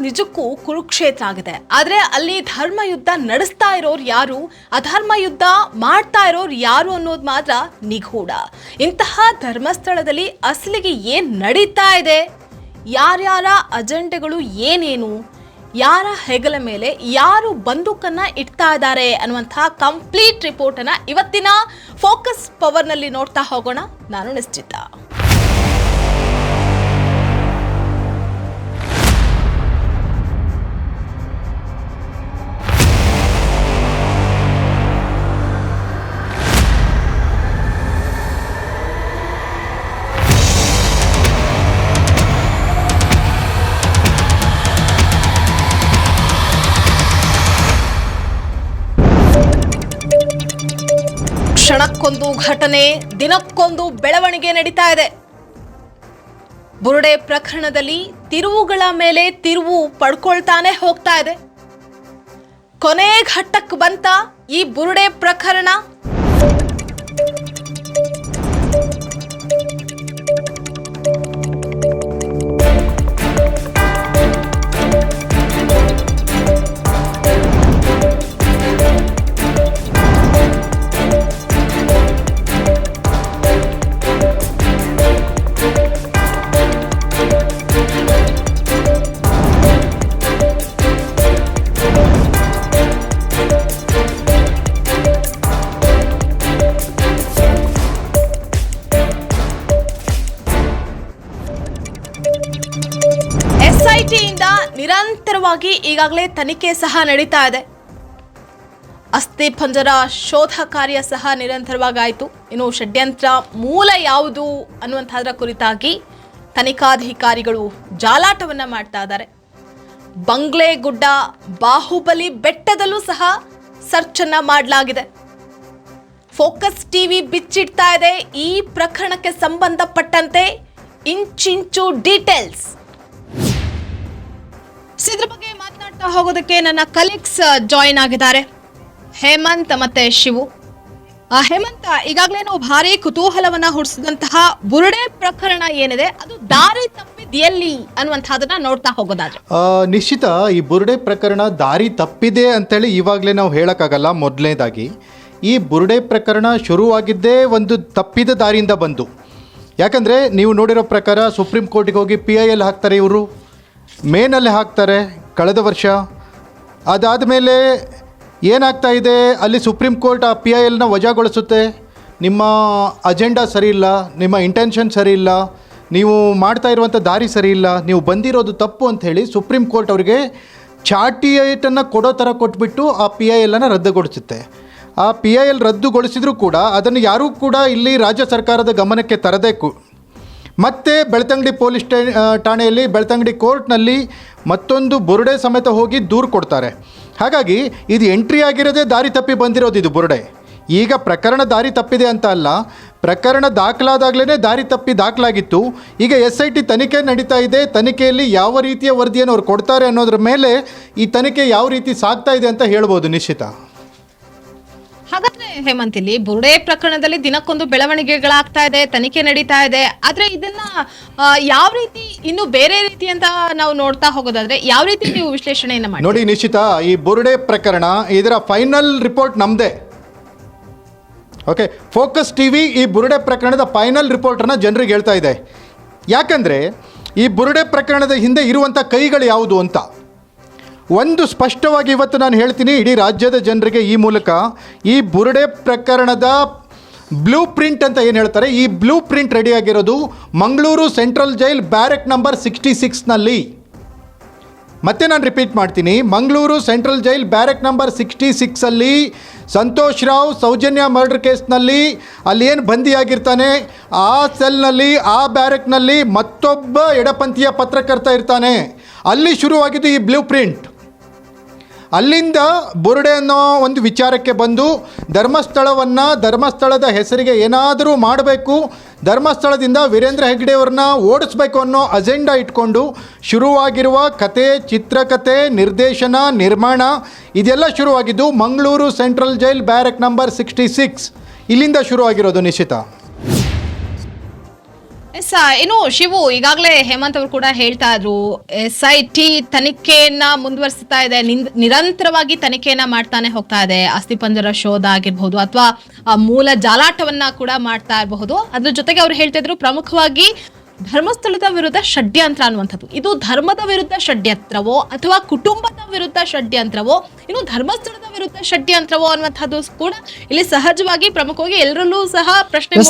ನಿಜಕ್ಕೂ ಕುರುಕ್ಷೇತ್ರ ಆಗಿದೆ. ಆದ್ರೆ ಅಲ್ಲಿ ಧರ್ಮ ಯುದ್ಧ ನಡೆಸ್ತಾ ಇರೋರು ಯಾರು? ಅಧರ್ಮ ಯುದ್ಧ ಮಾಡ್ತಾ ಇರೋರು ಯಾರು ಅನ್ನೋದು ಮಾತ್ರ ನಿಗೂಢ. ಇಂತಹ ಧರ್ಮಸ್ಥಳದಲ್ಲಿ ಅಸಲಿಗೆ ಏನ್ ನಡೀತಾ ಇದೆ? ಯಾರ್ಯಾರ ಅಜೆಂಡೆಗಳು ಏನೇನು? ಯಾರ ಹೆಗಲ ಮೇಲೆ ಯಾರು ಬಂದೂಕನ್ನ ಇಡ್ತಾ ಇದ್ದಾರೆ ಅನ್ನುವಂತಹ ಕಂಪ್ಲೀಟ್ ರಿಪೋರ್ಟ್ ಅನ್ನ ಇವತ್ತಿನ ಫೋಕಸ್ ಪವರ್ನಲ್ಲಿ ನೋಡ್ತಾ ಹೋಗೋಣ. ನಾನು ನಿಶ್ಚಿತ. ಕ್ಷಣಕ್ಕೊಂದು ಘಟನೆ, ದಿನಕ್ಕೊಂದು ಬೆಳವಣಿಗೆ ನಡೀತಾ ಇದೆ. ಬುರುಡೆ ಪ್ರಕರಣದಲ್ಲಿ ತಿರುವುಗಳ ಮೇಲೆ ತಿರುವು ಪಡ್ಕೊಳ್ತಾನೆ ಹೋಗ್ತಾ ಇದೆ. ಕೊನೆ ಘಟ್ಟಕ್ಕೆ ಬಂತ ಈ ಬುರುಡೆ ಪ್ರಕರಣ ನಿರಂತರವಾಗಿ ಈಗಾಗಲೇ ತನಿಖೆ ಸಹ ನಡೀತಾ ಇದೆ. ಅಸ್ಥಿ ಪಂಜರ ಶೋಧ ಕಾರ್ಯ ಸಹ ನಿರಂತರವಾಗಾಯಿತು. ಇನ್ನು ಷಡ್ಯಂತ್ರ ಮೂಲ ಯಾವುದು ಅನ್ನುವಂಥದ್ರ ಕುರಿತಾಗಿ ತನಿಖಾಧಿಕಾರಿಗಳು ಜಾಲಾಟವನ್ನು ಮಾಡ್ತಾ ಇದ್ದಾರೆ. ಬಂಗ್ಲೆ ಗುಡ್ಡ ಬಾಹುಬಲಿ ಬೆಟ್ಟದಲ್ಲೂ ಸಹ ಸರ್ಚ್ ಅನ್ನ ಮಾಡಲಾಗಿದೆ. ಫೋಕಸ್ ಟಿವಿ ಬಿಚ್ಚಿಡ್ತಾ ಇದೆ ಈ ಪ್ರಕರಣಕ್ಕೆ ಸಂಬಂಧಪಟ್ಟಂತೆ ಇಂಚಿಂಚು ಡೀಟೇಲ್ಸ್. ಇದ್ರ ಬಗ್ಗೆ ಮಾತನಾಡ್ತಾ ಹೋಗೋದಕ್ಕೆ ನನ್ನ ಕಲೀಗ್ಸ್ ಜಾಯಿನ್ ಆಗಿದ್ದಾರೆ. ಹೇಮಂತ್ ಮತ್ತೆ ಶಿವು. ಹೇಮಂತ ಹೇಮಂತ್ ಈಗಾಗಲೇ ನಾವು ಭಾರಿ ಕುತೂಹಲವನ್ನ ಹುಡ್ಸಿದಂತಹ ಬುರುಡೆ ಪ್ರಕರಣ ಏನಿದೆ, ಅದು ದಾರಿ ತಪ್ಪಿದ್ ಎಲ್ಲಿ ಅನ್ನುವಂತಹದನ್ನ ನೋಡ್ತಾ ಹೋಗೋದಾದ್ರೆ. ನಿಶ್ಚಿತ ಈ ಬುರುಡೆ ಪ್ರಕರಣ ದಾರಿ ತಪ್ಪಿದೆ ಅಂತೇಳಿ ಇವಾಗಲೇ ನಾವು ಹೇಳೋಕ್ಕಾಗಲ್ಲ ಮೊದಲನೇದಾಗಿ. ಈ ಬುರುಡೆ ಪ್ರಕರಣ ಶುರುವಾಗಿದ್ದೇ ಒಂದು ತಪ್ಪಿದ ದಾರಿಯಿಂದ ಬಂದು. ಯಾಕಂದರೆ ನೀವು ನೋಡಿರೋ ಪ್ರಕಾರ ಸುಪ್ರೀಂ ಕೋರ್ಟಿಗೆ ಹೋಗಿ ಪಿ ಐ ಎಲ್ ಹಾಕ್ತಾರೆ ಇವರು. ಮೇನಲ್ಲಿ ಹಾಕ್ತಾರೆ ಕಳೆದ ವರ್ಷ. ಅದಾದ ಮೇಲೆ ಏನಾಗ್ತಾ ಇದೆ? ಅಲ್ಲಿ ಸುಪ್ರೀಂ ಕೋರ್ಟ್ ಆ ಪಿ ಐ ಎಲ್ನ ವಜಾಗೊಳಿಸುತ್ತೆ. ನಿಮ್ಮ ಅಜೆಂಡಾ ಸರಿ ಇಲ್ಲ, ನಿಮ್ಮ ಇಂಟೆನ್ಷನ್ ಸರಿ ಇಲ್ಲ, ನೀವು ಮಾಡ್ತಾ ಇರುವಂಥ ದಾರಿ ಸರಿ ಇಲ್ಲ, ನೀವು ಬಂದಿರೋದು ತಪ್ಪು ಅಂತ ಹೇಳಿ ಸುಪ್ರೀಂ ಕೋರ್ಟ್ ಅವರಿಗೆ ಚಾಟಿಯೇಟನ್ನು ಕೊಡೋ ಥರ ಕೊಟ್ಬಿಟ್ಟು ಆ ಪಿ ಐ ಎಲ್ಲನ್ನು ರದ್ದುಗೊಳಿಸುತ್ತೆ. ಆ ಪಿ ಐ ಎಲ್ ರದ್ದುಗೊಳಿಸಿದರೂ ಕೂಡ ಅದನ್ನು ಯಾರೂ ಕೂಡ ಇಲ್ಲಿ ರಾಜ್ಯ ಸರ್ಕಾರದ ಗಮನಕ್ಕೆ ತರದೇ ಮತ್ತೆ ಬೆಳ್ತಂಗಡಿ ಪೊಲೀಸ್ ಠಾಣೆಯಲ್ಲಿ ಬೆಳ್ತಂಗಡಿ ಕೋರ್ಟ್ನಲ್ಲಿ ಮತ್ತೊಂದು ಬುರುಡೆ ಸಮೇತ ಹೋಗಿ ದೂರು ಕೊಡ್ತಾರೆ. ಹಾಗಾಗಿ ಇದು ಎಂಟ್ರಿ ಆಗಿರೋದೇ ದಾರಿ ತಪ್ಪಿ ಬಂದಿರೋದು ಇದು ಬುರುಡೆ. ಈಗ ಪ್ರಕರಣ ದಾರಿ ತಪ್ಪಿದೆ ಅಂತ ಅಲ್ಲ, ಪ್ರಕರಣ ದಾಖಲಾದಾಗಲೇ ದಾರಿ ತಪ್ಪಿ ದಾಖಲಾಗಿತ್ತು. ಈಗ ಎಸ್ ಐ ಟಿ ತನಿಖೆ ನಡೀತಾ ಇದೆ, ತನಿಖೆಯಲ್ಲಿ ಯಾವ ರೀತಿಯ ವರದಿಯನ್ನು ಅವ್ರು ಕೊಡ್ತಾರೆ ಅನ್ನೋದ್ರ ಮೇಲೆ ಈ ತನಿಖೆ ಯಾವ ರೀತಿ ಸಾಗ್ತಾ ಇದೆ ಅಂತ ಹೇಳ್ಬೋದು ನಿಶ್ಚಿತ. ಹಾಗಾದ್ರೆ ಹೇಮಂತ್ ಇಲ್ಲಿ ಬುರುಡೆ ಪ್ರಕರಣದಲ್ಲಿ ದಿನಕ್ಕೊಂದು ಬೆಳವಣಿಗೆಗಳಾಗ್ತಾ ಇದೆ, ತನಿಖೆ ನಡೀತಾ ಇದೆ. ಆದ್ರೆ ಇದನ್ನ ಯಾವ ರೀತಿ, ಇನ್ನು ಬೇರೆ ರೀತಿ ಅಂತ ನಾವು ನೋಡ್ತಾ ಹೋಗೋದಾದ್ರೆ, ಯಾವ ರೀತಿ ನೀವು ವಿಶ್ಲೇಷಣೆಯನ್ನ ಮಾಡಿ ನೋಡಿ ನಿಶ್ಚಿತ ಈ ಬುರುಡೆ ಪ್ರಕರಣ ಇದರ ಫೈನಲ್ ರಿಪೋರ್ಟ್ ನಮ್ದೇ. ಓಕೆ, ಫೋಕಸ್ ಟಿ ವಿ ಈ ಬುರುಡೆ ಪ್ರಕರಣದ ಫೈನಲ್ ರಿಪೋರ್ಟನ್ನು ಜನರಿಗೆ ಹೇಳ್ತಾ ಇದೆ. ಯಾಕಂದರೆ, ಈ ಬುರುಡೆ ಪ್ರಕರಣದ ಹಿಂದೆ ಇರುವಂಥ ಕೈಗಳು ಯಾವುದು ಅಂತ? ಒಂದು ಸ್ಪಷ್ಟವಾಗಿ ಇವತ್ತು ನಾನು ಹೇಳ್ತೀನಿ, ಇಡೀ ರಾಜ್ಯದ ಜನರಿಗೆ ಈ ಮೂಲಕ ಈ ಬುರುಡೆ ಪ್ರಕರಣದ ಬ್ಲೂ ಪ್ರಿಂಟ್ ಅಂತ ಏನು ಹೇಳ್ತಾರೆ, ಈ blue print ರೆಡಿಯಾಗಿರೋದು Mangaluru central jail barrack number sixty ಸಿಕ್ಸ್ನಲ್ಲಿ ಮತ್ತೆ ನಾನು ರಿಪೀಟ್ ಮಾಡ್ತೀನಿ, Mangaluru central jail barrack number sixty ಸಿಕ್ಸಲ್ಲಿ Santosh Rao Soujanya murder ಕೇಸ್ನಲ್ಲಿ ಅಲ್ಲಿ ಏನು ಬಂದಿಯಾಗಿರ್ತಾನೆ, ಆ ಸೆಲ್ನಲ್ಲಿ ಆ ಬ್ಯಾರೆಕ್ನಲ್ಲಿ ಮತ್ತೊಬ್ಬ ಎಡಪಂಥೀಯ ಪತ್ರಕರ್ತ ಇರ್ತಾನೆ. ಅಲ್ಲಿ ಶುರುವಾಗಿದ್ದು ಈ ಬ್ಲೂ ಪ್ರಿಂಟ್. ಅಲ್ಲಿಂದ ಬುರುಡೆ ಅನ್ನೋ ಒಂದು ವಿಚಾರಕ್ಕೆ ಬಂದು ಧರ್ಮಸ್ಥಳವನ್ನು ಧರ್ಮಸ್ಥಳದ ಹೆಸರಿಗೆ ಏನಾದರೂ ಮಾಡಬೇಕು, ಧರ್ಮಸ್ಥಳದಿಂದ ವೀರೇಂದ್ರ ಹೆಗ್ಡೆಯವ್ರನ್ನ ಓಡಿಸ್ಬೇಕು ಅನ್ನೋ ಅಜೆಂಡಾ ಇಟ್ಕೊಂಡು ಶುರುವಾಗಿರುವ ಕತೆ, ಚಿತ್ರಕತೆ, ನಿರ್ದೇಶನ, ನಿರ್ಮಾಣ, ಇದೆಲ್ಲ ಶುರುವಾಗಿದ್ದು Mangaluru central jail barrack number sixty six. ಇಲ್ಲಿಂದ ಶುರುವಾಗಿರೋದು ನಿಶ್ಚಿತ. ಎಸ್ ಏನು ಶಿವು ಈಗಾಗಲೇ ಹೇಮಂತ್ ಅವರು ಕೂಡ ಹೇಳ್ತಾ ಇದ್ರು. ಎಸ್, ಐ, ಟಿ ತನಿಖೆಯನ್ನ ಮುಂದುವರಿಸ್ತಾ ಇದೆ. ನಿರಂತರವಾಗಿ ತನಿಖೆಯನ್ನ ಮಾಡ್ತಾನೆ ಹೋಗ್ತಾ ಇದೆ. ಅಸ್ಥಿಪಂಜರ ಶೋಧ ಆಗಿರ್ಬಹುದು ಅಥವಾ ಮೂಲ ಜಾಲಾಟವನ್ನ ಕೂಡ ಮಾಡ್ತಾ ಇರಬಹುದು. ಅದ್ರ ಜೊತೆಗೆ ಅವ್ರು ಹೇಳ್ತಾ ಇದ್ರು ಪ್ರಮುಖವಾಗಿ ಧರ್ಮಸ್ಥಳದ ವಿರುದ್ಧ ಷಡ್ಯಂತ್ರ ಅನ್ನುವಂಥದ್ದು. ಇದು ಧರ್ಮದ ವಿರುದ್ಧ ಷಡ್ಯಂತ್ರವೋ ಅಥವಾ ಕುಟುಂಬದ ವಿರುದ್ಧ ಷಡ್ಯಂತ್ರವೋ ಇನ್ನು ಧರ್ಮಸ್ಥಳದ ವಿರುದ್ಧ ಷಡ್ಯಂತ್ರವೋ ಅನ್ನುವಂಥದ್ದು ಕೂಡ ಇಲ್ಲಿ ಸಹಜವಾಗಿ ಪ್ರಮುಖವಾಗಿ ಎಲ್ಲರಲ್ಲೂ ಸಹ ಪ್ರಶ್ನೆ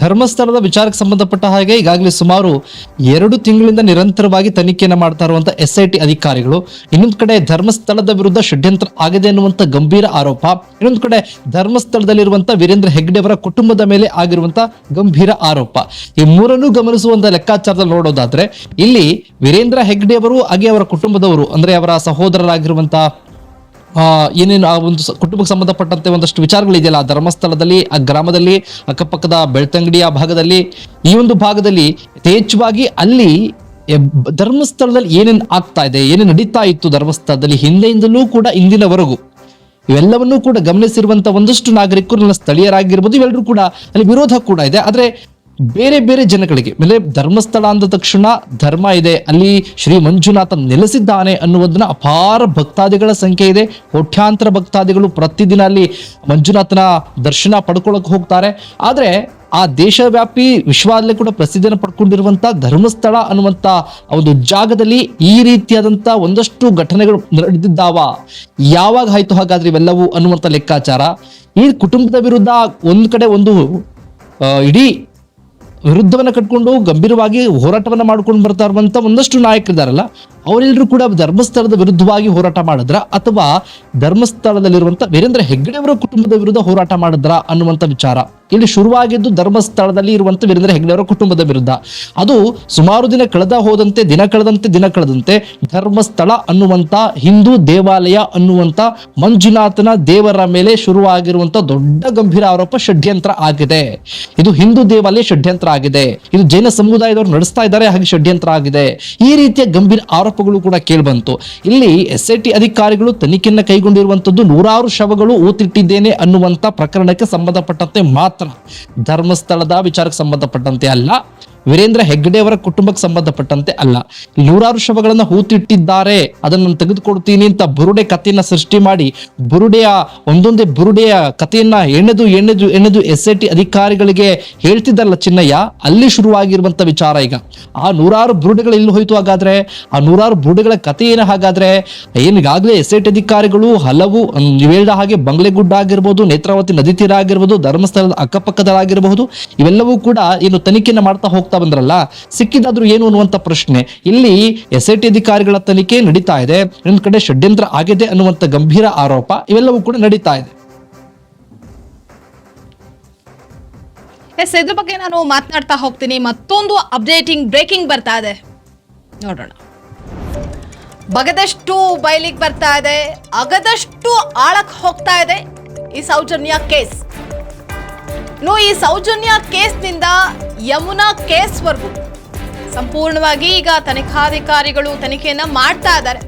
ಧರ್ಮಸ್ಥಳದ ವಿಚಾರಕ್ಕೆ ಸಂಬಂಧಪಟ್ಟ ಹಾಗೆ ಈಗಾಗಲೇ ಸುಮಾರು ಎರಡು ತಿಂಗಳಿಂದ ನಿರಂತರವಾಗಿ ತನಿಖೆಯನ್ನು ಮಾಡ್ತಾ ಇರುವಂತಹ ಎಸ್ ಐ ಟಿ ಅಧಿಕಾರಿಗಳು ಇನ್ನೊಂದು ಕಡೆ ಧರ್ಮಸ್ಥಳದ ವಿರುದ್ಧ ಷಡ್ಯಂತ್ರ ಆಗಿದೆ ಅನ್ನುವಂತ ಗಂಭೀರ ಆರೋಪ ಇನ್ನೊಂದು ಕಡೆ ಧರ್ಮಸ್ಥಳದಲ್ಲಿರುವಂತ ವೀರೇಂದ್ರ ಹೆಗ್ಡೆ ಅವರ ಕುಟುಂಬದ ಮೇಲೆ ಆಗಿರುವಂತಹ ಗಂಭೀರ ಆರೋಪ. ಈ ಮೂರನ್ನು ಗಮನಿಸುವಂತ ಲೆಕ್ಕಾಚಾರದಲ್ಲಿ ನೋಡೋದಾದ್ರೆ ಇಲ್ಲಿ ವೀರೇಂದ್ರ ಹೆಗ್ಡೆ ಅವರು ಹಾಗೆ ಅವರ ಕುಟುಂಬದವರು ಅಂದ್ರೆ ಅವರ ಸಹೋದರರಾಗಿರುವಂತ ಆ, ಏನೇನು ಆ ಒಂದು ಕುಟುಂಬಕ್ಕೆ ಸಂಬಂಧಪಟ್ಟಂತೆ ಒಂದಷ್ಟು ವಿಚಾರಗಳಿದೆಯಲ್ಲ ಧರ್ಮಸ್ಥಳದಲ್ಲಿ ಆ ಗ್ರಾಮದಲ್ಲಿ ಅಕ್ಕಪಕ್ಕದ ಬೆಳ್ತಂಗಡಿಯ ಭಾಗದಲ್ಲಿ ಈ ಒಂದು ಭಾಗದಲ್ಲಿ ಯಥೇಚ್ಛವಾಗಿ ಅಲ್ಲಿ ಧರ್ಮಸ್ಥಳದಲ್ಲಿ ಏನೇನು ಆಗ್ತಾ ಇದೆ ಏನೇನು ನಡೀತಾ ಇತ್ತು ಧರ್ಮಸ್ಥಳದಲ್ಲಿ ಹಿಂದೆಯಿಂದಲೂ ಕೂಡ ಇಂದಿನವರೆಗೂ ಇವೆಲ್ಲವನ್ನೂ ಕೂಡ ಗಮನಿಸಿರುವಂತಹ ಒಂದಷ್ಟು ನಾಗರಿಕರು ನನ್ನ ಸ್ಥಳೀಯರಾಗಿರ್ಬೋದು ಇವೆಲ್ಲರೂ ಕೂಡ ಅಲ್ಲಿ ವಿರೋಧ ಕೂಡ ಇದೆ. ಆದ್ರೆ ಬೇರೆ ಬೇರೆ ಜನಗಳಿಗೆ, ಮೇಲೆ ಧರ್ಮಸ್ಥಳ ಅಂದ ತಕ್ಷಣ ಧರ್ಮ ಇದೆ, ಅಲ್ಲಿ ಶ್ರೀ ಮಂಜುನಾಥ ನೆಲೆಸಿದ್ದಾನೆ ಅನ್ನುವುದನ್ನ ಅಪಾರ ಭಕ್ತಾದಿಗಳ ಸಂಖ್ಯೆ ಇದೆ. ಕೋಟ್ಯಾಂತರ ಭಕ್ತಾದಿಗಳು ಪ್ರತಿದಿನ ಅಲ್ಲಿ ಮಂಜುನಾಥನ ದರ್ಶನ ಪಡ್ಕೊಳ್ಳೋಕೆ ಹೋಗ್ತಾರೆ. ಆದ್ರೆ ಆ ದೇಶವ್ಯಾಪಿ ವಿಶ್ವದಲ್ಲೇ ಕೂಡ ಪ್ರಸಿದ್ಧಿಯನ್ನು ಪಡ್ಕೊಂಡಿರುವಂತ ಧರ್ಮಸ್ಥಳ ಅನ್ನುವಂತ ಒಂದು ಜಾಗದಲ್ಲಿ ಈ ರೀತಿಯಾದಂತ ಒಂದಷ್ಟು ಘಟನೆಗಳು ನಡೆದಿದ್ದಾವ. ಯಾವಾಗ ಆಯ್ತು ಹಾಗಾದ್ರೆ ಇವೆಲ್ಲವೂ ಅನ್ನುವಂತ ಲೆಕ್ಕಾಚಾರ? ಈ ಕುಟುಂಬದ ವಿರುದ್ಧ ಒಂದ್ ಕಡೆ ಒಂದು ಇಡೀ ವಿರುದ್ಧವನ್ನ ಕಟ್ಕೊಂಡು ಗಂಭೀರವಾಗಿ ಹೋರಾಟವನ್ನ ಮಾಡ್ಕೊಂಡು ಬರ್ತಾ ಇರುವಂತ ಒಂದಷ್ಟು ನಾಯಕರಿದಾರಲ್ಲ ಅವರೆಲ್ಲರೂ ಕೂಡ ಧರ್ಮಸ್ಥಳದ ವಿರುದ್ಧವಾಗಿ ಹೋರಾಟ ಮಾಡಿದ್ರ? ಅಥವಾ ಧರ್ಮಸ್ಥಳದಲ್ಲಿರುವಂತ ವೀರೇಂದ್ರ ಹೆಗ್ಗಡೆಯವರ ಕುಟುಂಬದ ವಿರುದ್ಧ ಹೋರಾಟ ಮಾಡಿದ್ರ ಅನ್ನುವಂತ ವಿಚಾರ. ಇಲ್ಲಿ ಶುರುವಾಗಿದ್ದು ಧರ್ಮಸ್ಥಳದಲ್ಲಿ ಇರುವಂಥ ವೀರೇಂದ್ರ ಹೆಗ್ಡೆಯವರ ಕುಟುಂಬದ ವಿರುದ್ಧ. ಅದು ಸುಮಾರು ದಿನ ಕಳೆದ ಹೋದಂತೆ, ದಿನ ಕಳೆದಂತೆ ದಿನ ಕಳೆದಂತೆ ಧರ್ಮಸ್ಥಳ ಅನ್ನುವಂತ ಹಿಂದೂ ದೇವಾಲಯ ಅನ್ನುವಂತ ಮಂಜುನಾಥನ ದೇವರ ಮೇಲೆ ಶುರುವಾಗಿರುವಂಥ ದೊಡ್ಡ ಗಂಭೀರ ಆರೋಪ ಷಡ್ಯಂತ್ರ ಆಗಿದೆ. ಇದು ಹಿಂದೂ ದೇವಾಲಯ ಷಡ್ಯಂತ್ರ ಆಗಿದೆ. ಇದು ಜೈನ ಸಮುದಾಯದವರು ನಡೆಸ್ತಾ ಇದ್ದಾರೆ, ಹಾಗೆ ಷಡ್ಯಂತ್ರ ಆಗಿದೆ. ಈ ರೀತಿಯ ಗಂಭೀರ ಆರೋಪಗಳು ಕೂಡ ಕೇಳಿಬಂತು. ಇಲ್ಲಿ ಎಸ್ ಐ ಟಿ ಅಧಿಕಾರಿಗಳು ತನಿಖೆಯನ್ನು ಕೈಗೊಂಡಿರುವಂತದ್ದು ನೂರಾರು ಶವಗಳು ಊತಿಟ್ಟಿದ್ದೇನೆ ಅನ್ನುವಂತ ಪ್ರಕರಣಕ್ಕೆ ಸಂಬಂಧಪಟ್ಟಂತೆ ಮಾತ್ರ ಧರ್ಮಸ್ಥಳದ ವಿಚಾರಕ್ಕೆ ಸಂಬಂಧಪಟ್ಟಂತೆ ಅಲ್ಲ. ವೀರೇಂದ್ರ ಹೆಗ್ಗಡೆ ಅವರ ಕುಟುಂಬಕ್ಕೆ ಸಂಬಂಧಪಟ್ಟಂತೆ ಅಲ್ಲ. ನೂರಾರು ಶವಗಳನ್ನ ಹೂತಿಟ್ಟಿದ್ದಾರೆ. ಅದನ್ನು ನಾನು ತೆಗೆದುಕೊಡ್ತೀನಿ ಅಂತ ಬುರುಡೆ ಕಥೆಯನ್ನ ಸೃಷ್ಟಿ ಮಾಡಿ ಬುರುಡೆಯ ಒಂದೊಂದೇ ಬುರುಡೆಯ ಕಥೆಯನ್ನ ಎಣೆದು ಎಣೆದು ಎಣೆದು ಎಸ್ ಐ ಟಿ ಅಧಿಕಾರಿಗಳಿಗೆ ಹೇಳ್ತಿದ್ದಲ್ಲ ಚಿನ್ನಯ್ಯ, ಅಲ್ಲಿ ಶುರುವಾಗಿರುವಂತ ವಿಚಾರ ಈಗ. ಆ ನೂರಾರು ಬುರುಡೆಗಳು ಇಲ್ಲಿ ಹೋಯ್ತು ಹಾಗಾದ್ರೆ? ಆ ನೂರಾರು ಬುರುಡೆಗಳ ಕಥೆ ಏನು ಹಾಗಾದ್ರೆ? ಏನಿಗಾಗಲೇ ಎಸ್ ಐ ಟಿ ಅಧಿಕಾರಿಗಳು ಹಲವು ನೀವು ಹೇಳಿದ ಹಾಗೆ ಬಂಗ್ಲೆಗುಡ್ಡ ಆಗಿರ್ಬೋದು, ನೇತ್ರಾವತಿ ನದಿ ತೀರ ಆಗಿರ್ಬೋದು, ಧರ್ಮಸ್ಥಳದ ಅಕ್ಕಪಕ್ಕದಲ್ಲಾಗಿರಬಹುದು, ಇವೆಲ್ಲವೂ ಕೂಡ ಏನು ತನಿಖೆಯನ್ನು ಮಾಡ್ತಾ ಹೋಗ್ತಾ ಬಂದ್ರಲ್ಲ ಸಿಕ್ಕಿದಾದ್ರೂ ಏನು ಅನ್ನುವಂತ ಪ್ರಶ್ನೆ. ಇಲ್ಲಿ ಎಸ್ ಐ ಟಿ ಅಧಿಕಾರಿಗಳ ತನಿಖೆ ನಡೀತಾ ಇದೆ, ಇನ್ನೊಂದು ಕಡೆ ಷಡ್ಯಂತ್ರ ಆಗಿದೆ ಅನ್ನುವಂತ ಗಂಭೀರ ಆರೋಪ ಇವೆಲ್ಲವೂ ಕೂಡ ನಡೀತಾ ಇದೆ. ಎಸ್, ಇದ್ರ ಬಗ್ಗೆ ನಾನು ಮಾತನಾಡ್ತಾ ಹೋಗ್ತೀನಿ. ಮತ್ತೊಂದು ಅಪ್ಡೇಟಿಂಗ್ ಬ್ರೇಕಿಂಗ್ ಬರ್ತಾ ಇದೆ. ನೋಡೋಣ. ಬಗದಷ್ಟು ಬಯಲಿಗೆ ಬರ್ತಾ ಇದೆ, ಅಗದಷ್ಟು ಆಳಕ್ಕೆ ಹೋಗ್ತಾ ಇದೆ ಈ ಸೌಜನ್ಯ ಕೇಸ್. ಇನ್ನು ಈ ಸೌಜನ್ಯ ಕೇಸ್ನಿಂದ ಯಮುನಾ ಕೇಸ್ವರೆಗೂ ಸಂಪೂರ್ಣವಾಗಿ ಈಗ ತನಿಖಾಧಿಕಾರಿಗಳು ತನಿಖೆಯನ್ನ ಮಾಡ್ತಾ ಇದ್ದಾರೆ.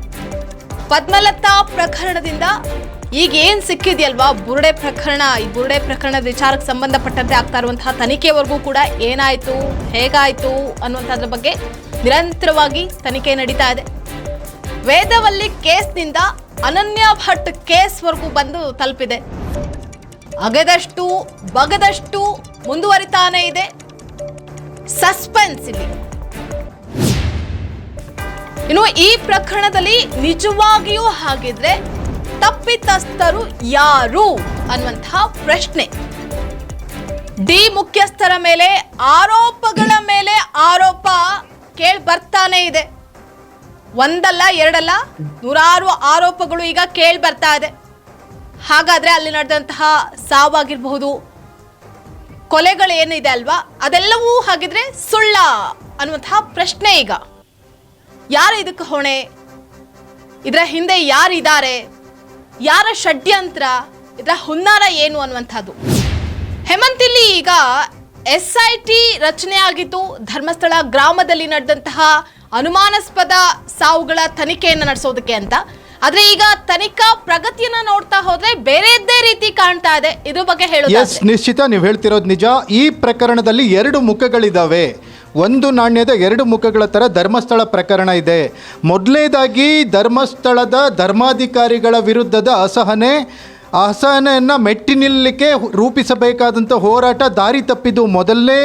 ಪದ್ಮಲತಾ ಪ್ರಕರಣದಿಂದ ಈಗ ಏನ್ ಸಿಕ್ಕಿದೆಯಲ್ವಾ? ಬುರುಡೆ ಪ್ರಕರಣ, ಈ ಬುರುಡೆ ಪ್ರಕರಣದ ವಿಚಾರಕ್ಕೆ ಸಂಬಂಧಪಟ್ಟಂತೆ ಆಗ್ತಾ ಇರುವಂತಹ ತನಿಖೆವರೆಗೂ ಕೂಡ ಏನಾಯ್ತು, ಹೇಗಾಯ್ತು ಅನ್ನುವಂಥದ್ರ ಬಗ್ಗೆ ನಿರಂತರವಾಗಿ ತನಿಖೆ ನಡೀತಾ ಇದೆ. ವೇದವಲ್ಲಿ ಕೇಸ್ನಿಂದ ಅನನ್ಯ ಭಟ್ ಕೇಸ್ವರೆಗೂ ಬಂದು ತಲುಪಿದೆ. ಅಗೆದಷ್ಟು, ಬಗದಷ್ಟು ಮುಂದುವರಿತಾನೆ ಇದೆ. ಸಸ್ಪೆನ್ಸ್ ಇಲ್ಲಿ ಇನ್ನು ಈ ಪ್ರಕರಣದಲ್ಲಿ ನಿಜವಾಗಿಯೂ ಹಾಗಿದ್ರೆ ತಪ್ಪಿತಸ್ಥರು ಯಾರು ಅನ್ನುವಂತಹ ಪ್ರಶ್ನೆ. ಡಿ ಮುಖ್ಯಸ್ಥರ ಮೇಲೆ, ಆರೋಪಗಳ ಮೇಲೆ ಆರೋಪ ಕೇಳಿ ಬರ್ತಾನೆ ಇದೆ. ಒಂದಲ್ಲ, ಎರಡಲ್ಲ, ನೂರಾರು ಆರೋಪಗಳು ಈಗ ಕೇಳಿ ಬರ್ತಾ ಇದೆ. ಹಾಗಾದ್ರೆ ಅಲ್ಲಿ ನಡೆದಂತಹ ಸಾವಾಗಿರಬಹುದು. ಕೊಲೆಗಳು ಏನಿದೆ ಅಲ್ವಾ? ಅದೆಲ್ಲವೂ ಹಾಗಿದ್ರೆ ಸುಳ್ಳ ಅನ್ನುವಂತಹ ಪ್ರಶ್ನೆ ಈಗ. ಯಾರು ಇದಕ್ಕೆ ಹೊಣೆ? ಇದರ ಹಿಂದೆ ಯಾರಿದ್ದಾರೆ? ಯಾರ ಷಡ್ಯಂತ್ರ? ಇದರ ಹುನ್ನಾರ ಏನು ಅನ್ನುವಂಥದ್ದು. ಹೇಮಂತಿಲ್ಲಿ ಈಗ ಎಸ್ ಐ ಟಿ ರಚನೆ ಆಗಿದ್ದು ಧರ್ಮಸ್ಥಳ ಗ್ರಾಮದಲ್ಲಿ ನಡೆದಂತಹ ಅನುಮಾನಾಸ್ಪದ ಸಾವುಗಳ ತನಿಖೆಯನ್ನು ನಡೆಸೋದಕ್ಕೆ ಅಂತ. ಆದ್ರೆ ಈಗ ತನಿಖಾ ಪ್ರಗತಿಯನ್ನ ನೋಡ್ತಾ ಹೋದ್ರೆ ಬೇರೆದ್ದೇ ರೀತಿ ಕಾಣ್ತಾ ಇದೆ. ಇದ್ರ ಬಗ್ಗೆ ಎಸ್, ನಿಶ್ಚಿತ ನೀವು ಹೇಳ್ತಿರೋದು ನಿಜ. ಈ ಪ್ರಕರಣದಲ್ಲಿ ಎರಡು ಮುಖಗಳಿದ್ದಾವೆ ಒಂದು ನಾಣ್ಯದ ಎರಡು ಮುಖಗಳ ಥರ ಧರ್ಮಸ್ಥಳ ಪ್ರಕರಣ ಇದೆ. ಮೊದಲೇದಾಗಿ ಧರ್ಮಸ್ಥಳದ ಧರ್ಮಾಧಿಕಾರಿಗಳ ವಿರುದ್ಧದ ಅಸಹನೆ, ಅಸಹನೆಯನ್ನು ಮೆಟ್ಟಿ ನಿಲ್ಲಲಿಕ್ಕೆ ರೂಪಿಸಬೇಕಾದಂಥ ಹೋರಾಟ ದಾರಿ ತಪ್ಪಿದ್ದು ಮೊದಲನೇ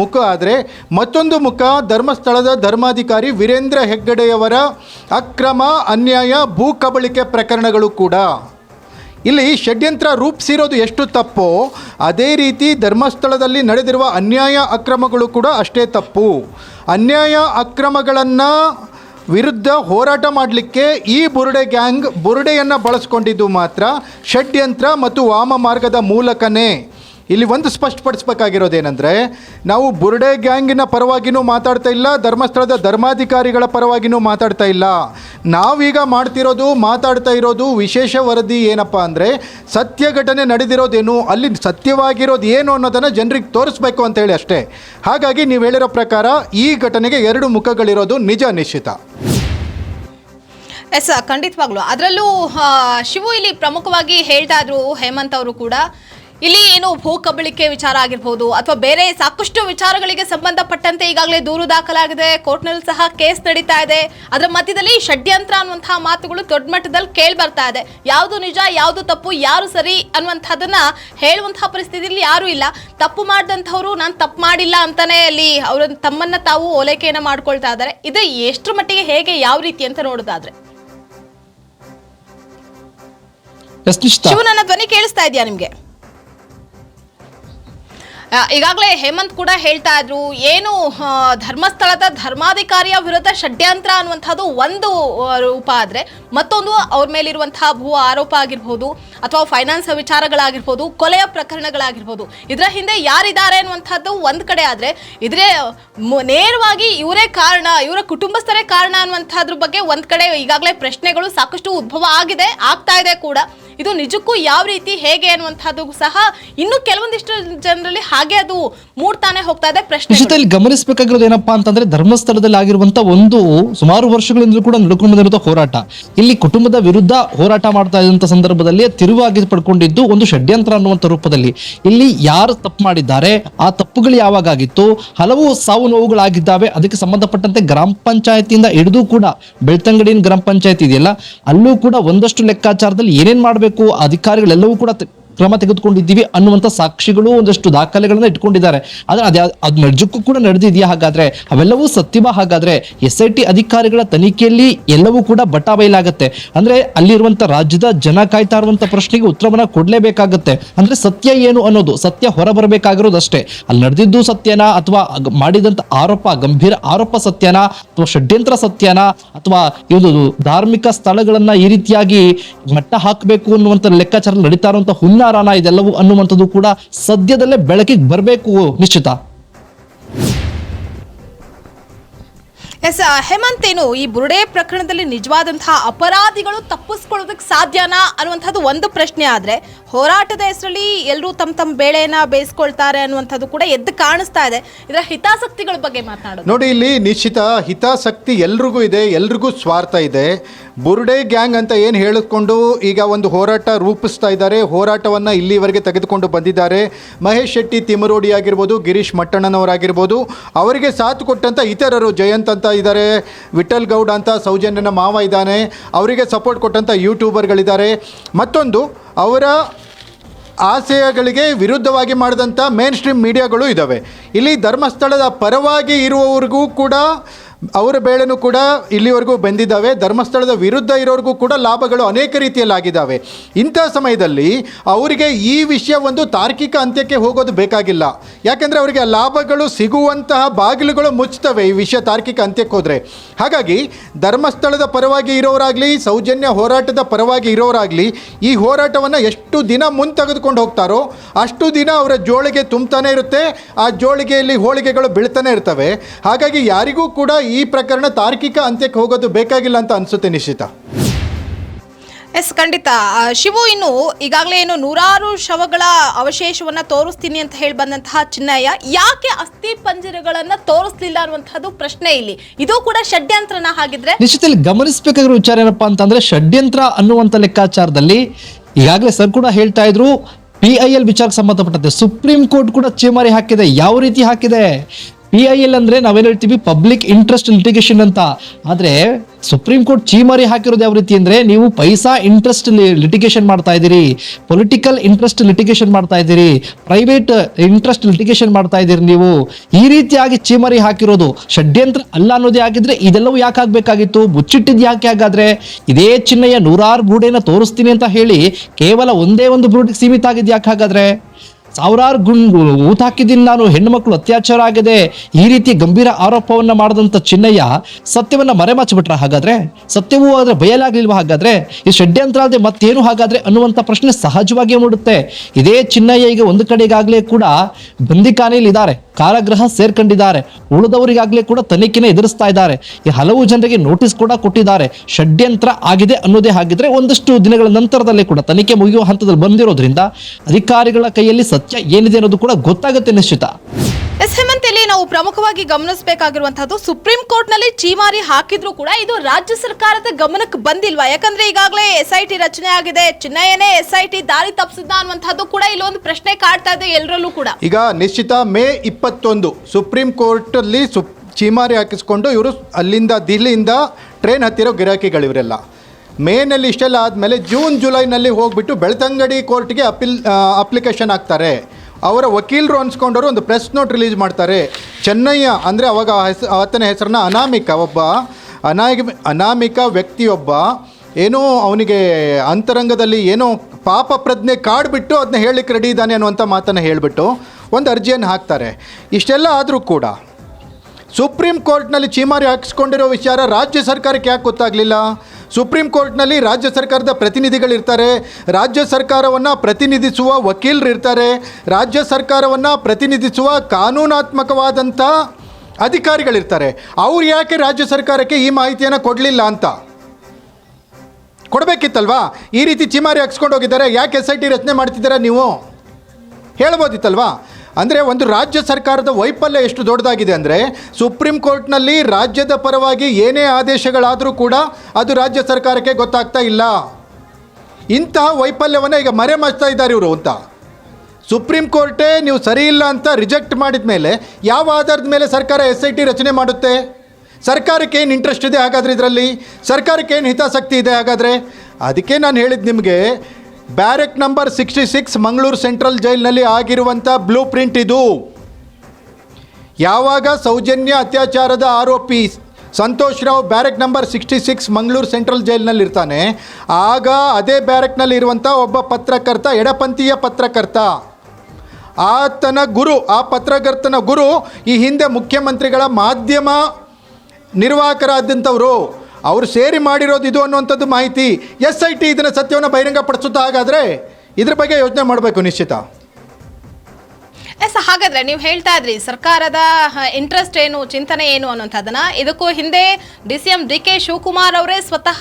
ಮುಖ ಆದರೆ ಮತ್ತೊಂದು ಮುಖ ಧರ್ಮಸ್ಥಳದ ಧರ್ಮಾಧಿಕಾರಿ ವೀರೇಂದ್ರ ಹೆಗ್ಗಡೆಯವರ ಅಕ್ರಮ ಅನ್ಯಾಯ ಭೂ ಕಬಳಿಕೆ ಪ್ರಕರಣಗಳು ಕೂಡ. ಇಲ್ಲಿ ಷಡ್ಯಂತ್ರ ರೂಪಿಸಿರೋದು ಎಷ್ಟು ತಪ್ಪೋ, ಅದೇ ರೀತಿ ಧರ್ಮಸ್ಥಳದಲ್ಲಿ ನಡೆದಿರುವ ಅನ್ಯಾಯ ಅಕ್ರಮಗಳು ಕೂಡ ಅಷ್ಟೇ ತಪ್ಪು. ಅನ್ಯಾಯ ಅಕ್ರಮಗಳನ್ನು ವಿರುದ್ಧ ಹೋರಾಟ ಮಾಡಲಿಕ್ಕೆ ಈ ಬುರುಡೆ ಗ್ಯಾಂಗ್ ಬುರುಡೆಯನ್ನು ಬಳಸ್ಕೊಂಡಿದ್ದು ಮಾತ್ರ ಷಡ್ಯಂತ್ರ ಮತ್ತು ವಾಮ ಮಾರ್ಗದ ಮೂಲಕನೇ. ಇಲ್ಲಿ ಒಂದು ಸ್ಪಷ್ಟಪಡಿಸ್ಬೇಕಾಗಿರೋದೇನೆಂದರೆ, ನಾವು ಬುರ್ಡೆ ಗ್ಯಾಂಗಿನ ಪರವಾಗಿನೂ ಮಾತಾಡ್ತಾ ಇಲ್ಲ, ಧರ್ಮಸ್ಥಳದ ಧರ್ಮಾಧಿಕಾರಿಗಳ ಪರವಾಗಿನೂ ಮಾತಾಡ್ತಾ ಇಲ್ಲ. ನಾವೀಗ ಮಾಡ್ತಿರೋದು, ಮಾತಾಡ್ತಾ ಇರೋದು ವಿಶೇಷ ವರದಿ ಏನಪ್ಪ ಅಂದರೆ ಸತ್ಯ ಘಟನೆ ನಡೆದಿರೋದೇನು, ಅಲ್ಲಿ ಸತ್ಯವಾಗಿರೋದು ಏನು ಅನ್ನೋದನ್ನು ಜನರಿಗೆ ತೋರಿಸ್ಬೇಕು ಅಂತೇಳಿ ಅಷ್ಟೇ. ಹಾಗಾಗಿ ನೀವು ಹೇಳಿರೋ ಪ್ರಕಾರ ಈ ಘಟನೆಗೆ ಎರಡು ಮುಖಗಳಿರೋದು ನಿಜ ನಿಶ್ಚಿತ. ಎಸ್, ಖಂಡಿತವಾಗ್ಲು. ಅದರಲ್ಲೂ ಶಿವು ಇಲ್ಲಿ ಪ್ರಮುಖವಾಗಿ ಹೇಳ್ತಾ ಇದ್ರು ಹೇಮಂತ್ ಅವರು ಕೂಡ. ಇಲ್ಲಿ ಏನು ಭೂ ಕಬಳಿಕೆ ವಿಚಾರ ಆಗಿರ್ಬೋದು ಅಥವಾ ಬೇರೆ ಸಾಕಷ್ಟು ವಿಚಾರಗಳಿಗೆ ಸಂಬಂಧಪಟ್ಟಂತೆ ಈಗಾಗಲೇ ದೂರು ದಾಖಲಾಗಿದೆ. ಕೋರ್ಟ್ನಲ್ಲಿ ಸಹ ಕೇಸ್ ನಡೀತಾ ಇದೆ. ಅದರ ಮಧ್ಯದಲ್ಲಿ ಷಡ್ಯಂತ್ರ ಅನ್ನುವಂತಹ ಮಾತುಗಳು ದೊಡ್ಡ ಮಟ್ಟದಲ್ಲಿ ಕೇಳಿ ಬರ್ತಾ ಇದೆ. ಯಾವುದು ನಿಜ ಯಾವುದು ತಪ್ಪು ಯಾರು ಸರಿ ಅನ್ನುವಂಥದ್ದನ್ನ ಹೇಳುವಂತಹ ಪರಿಸ್ಥಿತಿಯಲ್ಲಿ ಯಾರು ಇಲ್ಲ. ತಪ್ಪು ಮಾಡಿದಂಥವ್ರು ನಾನು ತಪ್ಪು ಮಾಡಿಲ್ಲ ಅಂತಾನೆ ಅಲ್ಲಿ ಅವರ ತಮ್ಮನ್ನ ತಾವು ಓಲೈಕೆಯನ್ನು ಮಾಡ್ಕೊಳ್ತಾ ಇದ್ದಾರೆ. ಇದು ಎಷ್ಟರ ಮಟ್ಟಿಗೆ ಹೇಗೆ ಯಾವ ರೀತಿ ಅಂತ ನೋಡೋದಾದ್ರೆ. ನನ್ನ ಧ್ವನಿ ಕೇಳಿಸ್ತಾ ಇದೆಯಾ ನಿಮ್ಗೆ? ಈಗಾಗಲೇ ಹೇಮಂತ್ ಕೂಡ ಹೇಳ್ತಾ ಇದ್ರು, ಏನು ಧರ್ಮಸ್ಥಳದ ಧರ್ಮಾಧಿಕಾರಿಯ ವಿರುದ್ಧ ಷಡ್ಯಂತ್ರ ಅನ್ನುವಂಥದ್ದು ಒಂದು ರೂಪ ಆದರೆ ಮತ್ತೊಂದು ಅವ್ರ ಮೇಲಿರುವಂತಹ ಭೂ ಆರೋಪ ಆಗಿರ್ಬೋದು, ಅಥವಾ ಫೈನಾನ್ಸ್ ವಿಚಾರಗಳಾಗಿರ್ಬೋದು, ಕೊಲೆಯ ಪ್ರಕರಣಗಳಾಗಿರ್ಬೋದು, ಇದರ ಹಿಂದೆ ಯಾರಿದ್ದಾರೆ ಅನ್ನುವಂಥದ್ದು ಒಂದು ಕಡೆ ಆದರೆ ಇದ್ರೆ ನೇರವಾಗಿ ಇವರೇ ಕಾರಣ, ಇವರ ಕುಟುಂಬಸ್ಥರೇ ಕಾರಣ ಅನ್ನುವಂಥದ್ರ ಬಗ್ಗೆ ಒಂದು ಕಡೆ ಈಗಾಗಲೇ ಪ್ರಶ್ನೆಗಳು ಸಾಕಷ್ಟು ಉದ್ಭವ ಆಗಿದೆ, ಆಗ್ತಾ ಇದೆ ಕೂಡ. ಇದು ನಿಜಕ್ಕೂ ಯಾವ ರೀತಿ, ಹೇಗೆ ಅನ್ನುವಂಥದ್ದು ಸಹ ಇನ್ನು ಕೆಲವೊಂದಿಷ್ಟು ಜನರಲ್ಲಿ ಹಾಗೆ ಅದು ಮೂಡ್ತಾನೆ ಹೋಗ್ತಾ ಇದೆ ಪ್ರಶ್ನೆ ಗಮನಿಸಬೇಕಾಗಿರೋದು ಏನಪ್ಪಾ ಅಂತಂದ್ರೆ ಧರ್ಮಸ್ಥಳದಲ್ಲಿ ಆಗಿರುವಂತ ಒಂದು ಸುಮಾರು ವರ್ಷಗಳಿಂದಲೂ ಕೂಡ ನಡ್ಕೊಂಡು ಬಂದಿರುವಂತಹ ಹೋರಾಟ. ಇಲ್ಲಿ ಕುಟುಂಬದ ವಿರುದ್ಧ ಹೋರಾಟ ಮಾಡ್ತಾ ಇದ್ದಂತ ಸಂದರ್ಭದಲ್ಲಿ ತಿರುವಾಗಿ ಪಡ್ಕೊಂಡಿದ್ದು ಒಂದು ಷಡ್ಯಂತ್ರ ಅನ್ನುವಂತ ರೂಪದಲ್ಲಿ. ಇಲ್ಲಿ ಯಾರು ತಪ್ಪು ಮಾಡಿದ್ದಾರೆ, ಆ ತಪ್ಪುಗಳು ಯಾವಾಗ ಆಗಿತ್ತು ಹಲವು ಸಾವು ನೋವುಗಳಾಗಿದ್ದಾವೆ, ಅದಕ್ಕೆ ಸಂಬಂಧಪಟ್ಟಂತೆ ಗ್ರಾಮ ಪಂಚಾಯತಿಯಿಂದ ಹಿಡಿದು ಕೂಡ ಬೆಳ್ತಂಗಡಿನ ಗ್ರಾಮ ಪಂಚಾಯತ್ ಇದೆಯಲ್ಲ, ಅಲ್ಲೂ ಕೂಡ ಒಂದಷ್ಟು ಲೆಕ್ಕಾಚಾರದಲ್ಲಿ ಏನೇನ್ ಮಾಡಬೇಕು ಅಧಿಕಾರಿಗಳೆಲ್ಲವೂ ಕೂಡ ಕ್ರಮ ತೆಗೆದುಕೊಂಡಿದ್ದೀವಿ ಅನ್ನುವಂಥ ಸಾಕ್ಷಿಗಳು ಒಂದಷ್ಟು ದಾಖಲೆಗಳನ್ನು ಇಟ್ಕೊಂಡಿದ್ದಾರೆ. ಆದರೆ ಅದೇ ಅದು ನಡ್ಜಕ್ಕೂ ಕೂಡ ನಡೆದಿದೆಯಾ ಹಾಗಾದರೆ? ಅವೆಲ್ಲವೂ ಸತ್ಯವ ಹಾಗಾದರೆ? ಎಸ್ ಐ ಟಿ ಅಧಿಕಾರಿಗಳ ತನಿಖೆಯಲ್ಲಿ ಎಲ್ಲವೂ ಕೂಡ ಬಟಾ ಬಯಲಾಗತ್ತೆ. ಅಂದರೆ ಅಲ್ಲಿರುವಂಥ ರಾಜ್ಯದ ಜನ ಕಾಯ್ತಾ ಇರುವಂಥ ಪ್ರಶ್ನೆಗೆ ಉತ್ತರವನ್ನು ಕೊಡಲೇಬೇಕಾಗುತ್ತೆ. ಅಂದರೆ ಸತ್ಯ ಏನು ಅನ್ನೋದು? ಸತ್ಯ ಹೊರಬರಬೇಕಾಗಿರೋದು ಅಷ್ಟೇ ಅಲ್ಲಿ ನಡೆದಿದ್ದು ಸತ್ಯನಾ ಅಥವಾ ಮಾಡಿದಂಥ ಆರೋಪ, ಗಂಭೀರ ಆರೋಪ ಸತ್ಯನಾ ಅಥವಾ ಷಡ್ಯಂತ್ರ ಸತ್ಯನಾ ಅಥವಾ ಇದು ಧಾರ್ಮಿಕ ಸ್ಥಳಗಳನ್ನು ಈ ರೀತಿಯಾಗಿ ಮಟ್ಟ ಹಾಕಬೇಕು ಅನ್ನುವಂಥ ಲೆಕ್ಕಾಚಾರ ನಡೀತಾ ಇರುವಂತ ಹುನ್ನಾರಾನ ಇದೆಲ್ಲವೂ ಅನ್ನುವಂಥದ್ದು ಕೂಡ ಸದ್ಯದಲ್ಲೇ ಬೆಳಕಿಗೆ ಬರಬೇಕು ನಿಶ್ಚಿತ. ಎಸ್ ಹೇಮಂತ್ ಏನು ಈ ಬುರುಡೆ ಪ್ರಕರಣದಲ್ಲಿ ನಿಜವಾದಂತಹ ಅಪರಾಧಿಗಳು ತಪ್ಪಿಸ್ಕೊಳ್ಳೋದಕ್ಕೆ ಸಾಧ್ಯನಾ ಅನ್ನುವಂಥದ್ದು ಒಂದು ಪ್ರಶ್ನೆ ಆದರೆ ಹೋರಾಟದ ಹೆಸರಲ್ಲಿ ಎಲ್ಲರೂ ತಮ್ಮ ತಮ್ಮ ಬೇಳೆನ ಬೇಯಿಸ್ಕೊಳ್ತಾರೆ ಅನ್ನುವಂಥದ್ದು ಕೂಡ ಎದ್ದು ಕಾಣಿಸ್ತಾ ಇದೆ. ಇದರ ಹಿತಾಸಕ್ತಿಗಳ ಬಗ್ಗೆ ಮಾತನಾಡೋದು ನೋಡಿ ಇಲ್ಲಿ ನಿಶ್ಚಿತ ಹಿತಾಸಕ್ತಿ ಎಲ್ರಿಗೂ ಇದೆ ಎಲ್ರಿಗೂ ಸ್ವಾರ್ಥ ಇದೆ. ಬುರುಡೆ ಗ್ಯಾಂಗ್ ಅಂತ ಏನು ಹೇಳಿಕೊಂಡು ಈಗ ಒಂದು ಹೋರಾಟ ರೂಪಿಸ್ತಾ ಇದ್ದಾರೆ. ಹೋರಾಟವನ್ನು ಇಲ್ಲಿವರೆಗೆ ತೆಗೆದುಕೊಂಡು ಬಂದಿದ್ದಾರೆ. ಮಹೇಶ್ ಶೆಟ್ಟಿ ತಿಮರೋಡಿ ಆಗಿರ್ಬೋದು, ಗಿರೀಶ್ ಮಟ್ಟಣ್ಣನವರಾಗಿರ್ಬೋದು, ಅವರಿಗೆ ಸಾಥ್ ಕೊಟ್ಟಂಥ ಇತರರು ಜಯಂತ್ ಅಂತ ಇದ್ದಾರೆ. ವಿಠಲ್ ಗೌಡ ಅಂತ ಸೌಜನ್ಯನ ಮಾವ ಇದ್ದಾನೆ. ಅವರಿಗೆ ಸಪೋರ್ಟ್ ಕೊಟ್ಟಂಥ ಯೂಟ್ಯೂಬರ್ಗಳಿದ್ದಾರೆ ಮತ್ತೊಂದು, ಅವರ ಆಶಯಗಳಿಗೆ ವಿರುದ್ಧವಾಗಿ ಮಾಡಿದಂಥ ಮೇನ್ ಸ್ಟ್ರೀಮ್ ಮೀಡಿಯಾಗಳು ಇದ್ದಾವೆ ಇಲ್ಲಿ ಧರ್ಮಸ್ಥಳದ ಪರವಾಗಿ ಇರುವವರಿಗೂ ಕೂಡ ಅವರ ಬೇಳೆನೂ ಕೂಡ ಇಲ್ಲಿವರೆಗೂ ಬಂದಿದ್ದಾವೆ. ಧರ್ಮಸ್ಥಳದ ವಿರುದ್ಧ ಇರೋರಿಗೂ ಕೂಡ ಲಾಭಗಳು ಅನೇಕ ರೀತಿಯಲ್ಲಿ ಆಗಿದ್ದಾವೆ ಇಂಥ ಸಮಯದಲ್ಲಿ ಅವರಿಗೆ ಈ ವಿಷಯ ಒಂದು ತಾರ್ಕಿಕ ಅಂತ್ಯಕ್ಕೆ ಹೋಗೋದು ಬೇಕಾಗಿಲ್ಲ. ಯಾಕೆಂದರೆ ಅವರಿಗೆ ಲಾಭಗಳು ಸಿಗುವಂತಹ ಬಾಗಿಲುಗಳು ಮುಚ್ಚುತ್ತವೆ ಈ ವಿಷಯ ತಾರ್ಕಿಕ ಅಂತ್ಯಕ್ಕೆ ಹೋದರೆ. ಹಾಗಾಗಿ ಧರ್ಮಸ್ಥಳದ ಪರವಾಗಿ ಇರೋರಾಗಲಿ, ಸೌಜನ್ಯ ಹೋರಾಟದ ಪರವಾಗಿ ಇರೋರಾಗಲಿ, ಈ ಹೋರಾಟವನ್ನು ಎಷ್ಟು ದಿನ ಮುಂದೆ ತೆಗೆದುಕೊಂಡು ಹೋಗ್ತಾರೋ ಅಷ್ಟು ದಿನ ಅವರ ಜೋಳಿಗೆ ತುಂಬ್ತಾನೆ ಇರುತ್ತೆ. ಆ ಜೋಳಿಗೆಯಲ್ಲಿ ಹೋಳಿಗೆಗಳು ಬೀಳ್ತಾನೆ ಇರ್ತವೆ. ಹಾಗಾಗಿ ಯಾರಿಗೂ ಕೂಡ ಈ ಪ್ರಕರಣ ತಾರ್ಕಿಕ ಅಂತ್ಯಕ್ಕೆ ಹೋಗೋದು ಬೇಕಾಗಿಲ್ಲ ಅಂತ ಅನಿಸುತ್ತೆ ನಿಶ್ಚಿತ ಎಸ್ ಖಂಡಿತ. ಶಿವು ಇನ್ನು ಈಗಾಗಲೇ ಏನು ನೂರಾರು ಶವಗಳ ಅವಶೇಷವನ್ನು ತೋರಿಸ್ತೀನಿ ಅಂತ ಹೇಳಿ ಬಂದಂತಹ ಚಿನ್ನಯ್ಯ ಯಾಕೆ ಅಸ್ಥಿ ಪಂಜರಗಳನ್ನು ತೋರಿಸ್ಲಿಲ್ಲ ಅನ್ನುವಂಥದ್ದು ಪ್ರಶ್ನೆ ಇಲ್ಲಿ. ಇದು ಕೂಡ ಷಡ್ಯಂತ್ರನ ಹಾಗಿದ್ರೆ ನಿಶ್ಚಿತಲ್ಲಿ ಗಮನಿಸಬೇಕಾಗಿರೋ ವಿಚಾರ ಏನಪ್ಪಾ ಅಂತಂದ್ರೆ ಷಡ್ಯಂತ್ರ ಅನ್ನುವಂತ ಲೆಕ್ಕಾಚಾರದಲ್ಲಿ ಈಗಾಗಲೇ ಸರ್ ಕೂಡ ಹೇಳ್ತಾ ಇದ್ರು ಪಿ ಐ ಎಲ್ ವಿಚಾರಕ್ಕೆ ಸಂಬಂಧಪಟ್ಟಂತೆ ಸುಪ್ರೀಂ ಕೋರ್ಟ್ ಕೂಡ ಚೇಮಾರಿ ಹಾಕಿದೆ. ಯಾವ ರೀತಿ ಹಾಕಿದೆ? ಪಿ ಐ ಎಲ್ ಅಂದ್ರೆ ನಾವೇನ್ ಹೇಳ್ತೀವಿ? ಪಬ್ಲಿಕ್ ಇಂಟ್ರೆಸ್ಟ್ ಲಿಟಿಗೇಷನ್ ಅಂತ. ಆದ್ರೆ ಸುಪ್ರೀಂ ಕೋರ್ಟ್ ಚೀಮಾರಿ ಹಾಕಿರೋದು ಯಾವ ರೀತಿ ಅಂದ್ರೆ ನೀವು ಪೈಸಾ ಇಂಟ್ರೆಸ್ಟ್ ಲಿಟಿಗೇಷನ್ ಮಾಡ್ತಾ ಇದ್ದೀರಿ. ಪೊಲಿಟಿಕಲ್ ಇಂಟ್ರೆಸ್ಟ್ ಲಿಟಿಗೇಷನ್ ಮಾಡ್ತಾ ಇದ್ದೀರಿ. ಪ್ರೈವೇಟ್ ಇಂಟ್ರೆಸ್ಟ್ ಲಿಟಿಗೇಷನ್ ಮಾಡ್ತಾ ಇದ್ದೀರಿ ನೀವು. ಈ ರೀತಿಯಾಗಿ ಚೀಮಾರಿ ಹಾಕಿರೋದು. ಷಡ್ಯಂತ್ರ ಅಲ್ಲ ಅನ್ನೋದೇ ಆಗಿದ್ರೆ ಇದೆಲ್ಲವೂ ಯಾಕೆ ಆಗ್ಬೇಕಾಗಿತ್ತು? ಮುಚ್ಚಿಟ್ಟಿದ್ ಯಾಕೆ ಹಾಗಾದ್ರೆ? ಇದೇ ಚಿನ್ನಯ್ಯ ನೂರಾರು ಬುರುಡೆನ ತೋರಿಸ್ತೀನಿ ಅಂತ ಹೇಳಿ ಕೇವಲ ಒಂದೇ ಒಂದು ಬ್ರೂಡ್ಗೆ ಸೀಮಿತ ಆಗಿದ್ ಯಾಕೆ ಹಾಗಾದ್ರೆ? ಸಾವಿರಾರು ಊತ ಹಾಕಿದ್ದೀನಿ ನಾನು, ಹೆಣ್ಣು ಮಕ್ಕಳು ಅತ್ಯಾಚಾರ ಆಗಿದೆ. ಈ ರೀತಿ ಗಂಭೀರ ಆರೋಪವನ್ನ ಮಾಡಿದಂತ ಚಿನ್ನಯ್ಯ ಸತ್ಯವನ್ನ ಮರೆಮಾಚಿಬಿಟ್ರ ಹಾಗಾದ್ರೆ? ಸತ್ಯವೂ ಆದ್ರೆ ಬಯಲಾಗಲಿಲ್ವ ಹಾಗಾದ್ರೆ? ಈ ಷಡ್ಯಂತ್ರ ಅಲ್ಲದೆ ಮತ್ತೇನು ಹಾಗಾದ್ರೆ ಅನ್ನುವಂಥ ಪ್ರಶ್ನೆ ಸಹಜವಾಗಿ ಮೂಡುತ್ತೆ. ಇದೇ ಚಿನ್ನಯ್ಯ ಈಗ ಒಂದು ಕಡೆಗಾಗಲೇ ಕೂಡ ಬಂದಿಖಾನೆಯಲ್ಲಿ ಇದ್ದಾರೆ ಕಾರಾಗೃಹ ಸೇರ್ಕೊಂಡಿದ್ದಾರೆ. ಉಳಿದವರಿಗಾಗಲೇ ಕೂಡ ತನಿಖೆನೇ ಎದುರಿಸ್ತಾ ಇದ್ದಾರೆ. ಈ ಹಲವು ಜನರಿಗೆ ನೋಟಿಸ್ ಕೂಡ ಕೊಟ್ಟಿದ್ದಾರೆ. ಷಡ್ಯಂತ್ರ ಆಗಿದೆ ಅನ್ನೋದೇ ಹಾಗಿದ್ರೆ ಒಂದಷ್ಟು ದಿನಗಳ ನಂತರದಲ್ಲೇ ಕೂಡ ತನಿಖೆ ಮುಗಿಯುವ ಹಂತದಲ್ಲಿ ಬಂದಿರೋದ್ರಿಂದ ಅಧಿಕಾರಿಗಳ ಕೈಯಲ್ಲಿ ಸತ್ಯ ಏನಿದೆ ಅನ್ನೋದು ಕೂಡ ಗೊತ್ತಾಗುತ್ತೆ ನಿಶ್ಚಿತ. ಎಸ್ ಹೇಮಂತ್ ಇಲ್ಲಿ ನಾವು ಪ್ರಮುಖವಾಗಿ ಗಮನಿಸಬೇಕಾಗಿರುವಂತಹದ್ದು ಸುಪ್ರೀಂ ಕೋರ್ಟ್ನಲ್ಲಿ ಚೀಮಾರಿ ಹಾಕಿದ್ರು ಕೂಡ ಇದು ರಾಜ್ಯ ಸರ್ಕಾರದ ಗಮನಕ್ಕೆ ಬಂದಿಲ್ವಾ? ಯಾಕಂದ್ರೆ ಈಗಾಗಲೇ ಎಸ್ ಐ ಟಿ ರಚನೆ ಆಗಿದೆ ಚಿನ್ನಯ್ಯನೇ ಎಸ್ ಐ ಟಿ ದಾರಿ ತಪ್ಪಿಸಿದ ಅನ್ನುವಂಥದ್ದು ಕೂಡ ಇಲ್ಲೊಂದು ಪ್ರಶ್ನೆ ಕಾಡ್ತಾ ಇದೆ ಎಲ್ಲರಲ್ಲೂ ಕೂಡ. ಈಗ ನಿಶ್ಚಿತ ಮೇ ಇಪ್ಪತ್ತೊಂದು ಸುಪ್ರೀಂ ಕೋರ್ಟಲ್ಲಿ ಸುಪ್ ಚೀಮಾರಿ ಹಾಕಿಸ್ಕೊಂಡು ಇವರು ಅಲ್ಲಿಂದ ದಿಲ್ಲಿಯಿಂದ ಟ್ರೈನ್ ಹತ್ತಿರೋ ಗಿರಾಕಿಗಳು ಇವರೆಲ್ಲ ಮೇನಲ್ಲಿ ಇಷ್ಟೆಲ್ಲ ಆದಮೇಲೆ ಜೂನ್, ಜುಲೈನಲ್ಲಿ ಹೋಗ್ಬಿಟ್ಟು ಬೆಳ್ತಂಗಡಿ ಕೋರ್ಟ್ಗೆ ಅಪಿಲ್ ಅಪ್ಲಿಕೇಶನ್ ಹಾಕ್ತಾರೆ. ಅವರ ವಕೀಲರು ಅನ್ಸ್ಕೊಂಡವರು ಒಂದು ಪ್ರೆಸ್ ನೋಟ್ ರಿಲೀಸ್ ಮಾಡ್ತಾರೆ. ಚೆನ್ನಯ್ಯ ಅಂದರೆ ಅವಾಗ ಹೆಸ, ಆತನ ಹೆಸರನ್ನ ಅನಾಮಿಕ, ಒಬ್ಬ ಅನಾಗಿ ಅನಾಮಿಕ ವ್ಯಕ್ತಿಯೊಬ್ಬ ಏನೋ ಅವನಿಗೆ ಅಂತರಂಗದಲ್ಲಿ ಏನೋ ಪಾಪ ಪ್ರಜ್ಞೆ ಕಾಡ್ಬಿಟ್ಟು ಅದನ್ನ ಹೇಳಲಿಕ್ಕೆ ರೆಡಿ ಇದ್ದಾನೆ ಅನ್ನುವಂಥ ಮಾತನ್ನು ಹೇಳಿಬಿಟ್ಟು ಒಂದು ಅರ್ಜಿಯನ್ನು ಹಾಕ್ತಾರೆ. ಇಷ್ಟೆಲ್ಲ ಆದರೂ ಕೂಡ ಸುಪ್ರೀಂ ಕೋರ್ಟ್ನಲ್ಲಿ ಚೀಮಾರಿ ಹಾಕಿಸ್ಕೊಂಡಿರೋ ವಿಚಾರ ರಾಜ್ಯ ಸರ್ಕಾರಕ್ಕೆ ಯಾಕೆ ಗೊತ್ತಾಗಲಿಲ್ಲ? ಸುಪ್ರೀಂ ಕೋರ್ಟ್ನಲ್ಲಿ ರಾಜ್ಯ ಸರ್ಕಾರದ ಪ್ರತಿನಿಧಿಗಳಿರ್ತಾರೆ. ರಾಜ್ಯ ಸರ್ಕಾರವನ್ನು ಪ್ರತಿನಿಧಿಸುವ ವಕೀಲರು ಇರ್ತಾರೆ. ರಾಜ್ಯ ಸರ್ಕಾರವನ್ನು ಪ್ರತಿನಿಧಿಸುವ ಕಾನೂನಾತ್ಮಕವಾದಂಥ ಅಧಿಕಾರಿಗಳಿರ್ತಾರೆ. ಅವ್ರು ಯಾಕೆ ರಾಜ್ಯ ಸರ್ಕಾರಕ್ಕೆ ಈ ಮಾಹಿತಿಯನ್ನು ಕೊಡಲಿಲ್ಲ ಅಂತ? ಕೊಡಬೇಕಿತ್ತಲ್ವಾ? ಈ ರೀತಿ ಚಿಮಾರಿ ಹಾಕ್ಸ್ಕೊಂಡು ಹೋಗಿದ್ದಾರೆ ಯಾಕೆ ಎಸ್ ಐ ಟಿ ರಚನೆ ಮಾಡ್ತಿದ್ದೀರಾ ನೀವು? ಹೇಳ್ಬೋದಿತ್ತಲ್ವಾ? ಅಂದರೆ ಒಂದು ರಾಜ್ಯ ಸರ್ಕಾರದ ವೈಫಲ್ಯ ಎಷ್ಟು ದೊಡ್ಡದಾಗಿದೆ ಅಂದರೆ ಸುಪ್ರೀಂ ಕೋರ್ಟ್ನಲ್ಲಿ ರಾಜ್ಯದ ಪರವಾಗಿ ಏನೇ ಆದೇಶಗಳಾದರೂ ಕೂಡ ಅದು ರಾಜ್ಯ ಸರ್ಕಾರಕ್ಕೆ ಗೊತ್ತಾಗ್ತಾ ಇಲ್ಲ. ಇಂತಹ ವೈಫಲ್ಯವನ್ನು ಈಗ ಮರೆಮಾಚ್ತಾ ಇದ್ದಾರೆ ಇವರು ಅಂತ. ಸುಪ್ರೀಂ ಕೋರ್ಟೇ ನೀವು ಸರಿ ಇಲ್ಲ ಅಂತ ರಿಜೆಕ್ಟ್ ಮಾಡಿದ ಮೇಲೆ ಯಾವ ಆಧಾರದ ಮೇಲೆ ಸರ್ಕಾರ ಎಸ್ ಐ ಟಿ ರಚನೆ ಮಾಡುತ್ತೆ? ಸರ್ಕಾರಕ್ಕೆ ಏನು ಇಂಟ್ರೆಸ್ಟ್ ಇದೆ ಹಾಗಾದರೆ ಇದರಲ್ಲಿ? ಸರ್ಕಾರಕ್ಕೆ ಏನು ಹಿತಾಸಕ್ತಿ ಇದೆ ಹಾಗಾದರೆ? ಅದಕ್ಕೆ ನಾನು ಹೇಳಿದ್ದು ನಿಮಗೆ barrack number sixty six Mangaluru central ಜೈಲ್ನಲ್ಲಿ ಆಗಿರುವಂಥ ಬ್ಲೂ ಪ್ರಿಂಟ್ ಇದು. ಯಾವಾಗ ಸೌಜನ್ಯ ಅತ್ಯಾಚಾರದ ಆರೋಪಿ Santosh Rao barrack number sixty six Mangaluru central ಜೈಲ್ನಲ್ಲಿರ್ತಾನೆ, ಆಗ ಅದೇ ಬ್ಯಾರೆಕ್ನಲ್ಲಿರುವಂಥ ಒಬ್ಬ ಪತ್ರಕರ್ತ, ಎಡಪಂಥೀಯ ಪತ್ರಕರ್ತ. ಆತನ ಗುರು, ಆ ಪತ್ರಕರ್ತನ ಗುರು ಈ ಹಿಂದೆ ಮುಖ್ಯಮಂತ್ರಿಗಳ ಮಾಧ್ಯಮ ನಿರ್ವಾಹಕರಾದಂಥವರು. ಅವರು ಸೇರಿ ಮಾಡಿರೋದು ಇದು ಅನ್ನುವಂಥದ್ದು ಮಾಹಿತಿ ಎಸ್ ಐ ಟಿ ಇದನ್ನು ಸತ್ಯವನ್ನು ಬಹಿರಂಗಪಡಿಸುತ್ತಾ ಹಾಗಾದರೆ ಇದ್ರ ಬಗ್ಗೆ ಯೋಚನೆ ಮಾಡಬೇಕು ನಿಶ್ಚಿತ. ಎಸ್, ಹಾಗಾದ್ರೆ ನೀವು ಹೇಳ್ತಾ ಇದ್ರಿ, ಸರ್ಕಾರದ ಇಂಟ್ರೆಸ್ಟ್ ಏನು, ಚಿಂತನೆ ಏನು ಅನ್ನುವಂಥದ್ದನ್ನ. ಇದಕ್ಕೂ ಹಿಂದೆ D C M D K Shivakumar ಅವರೇ ಸ್ವತಃ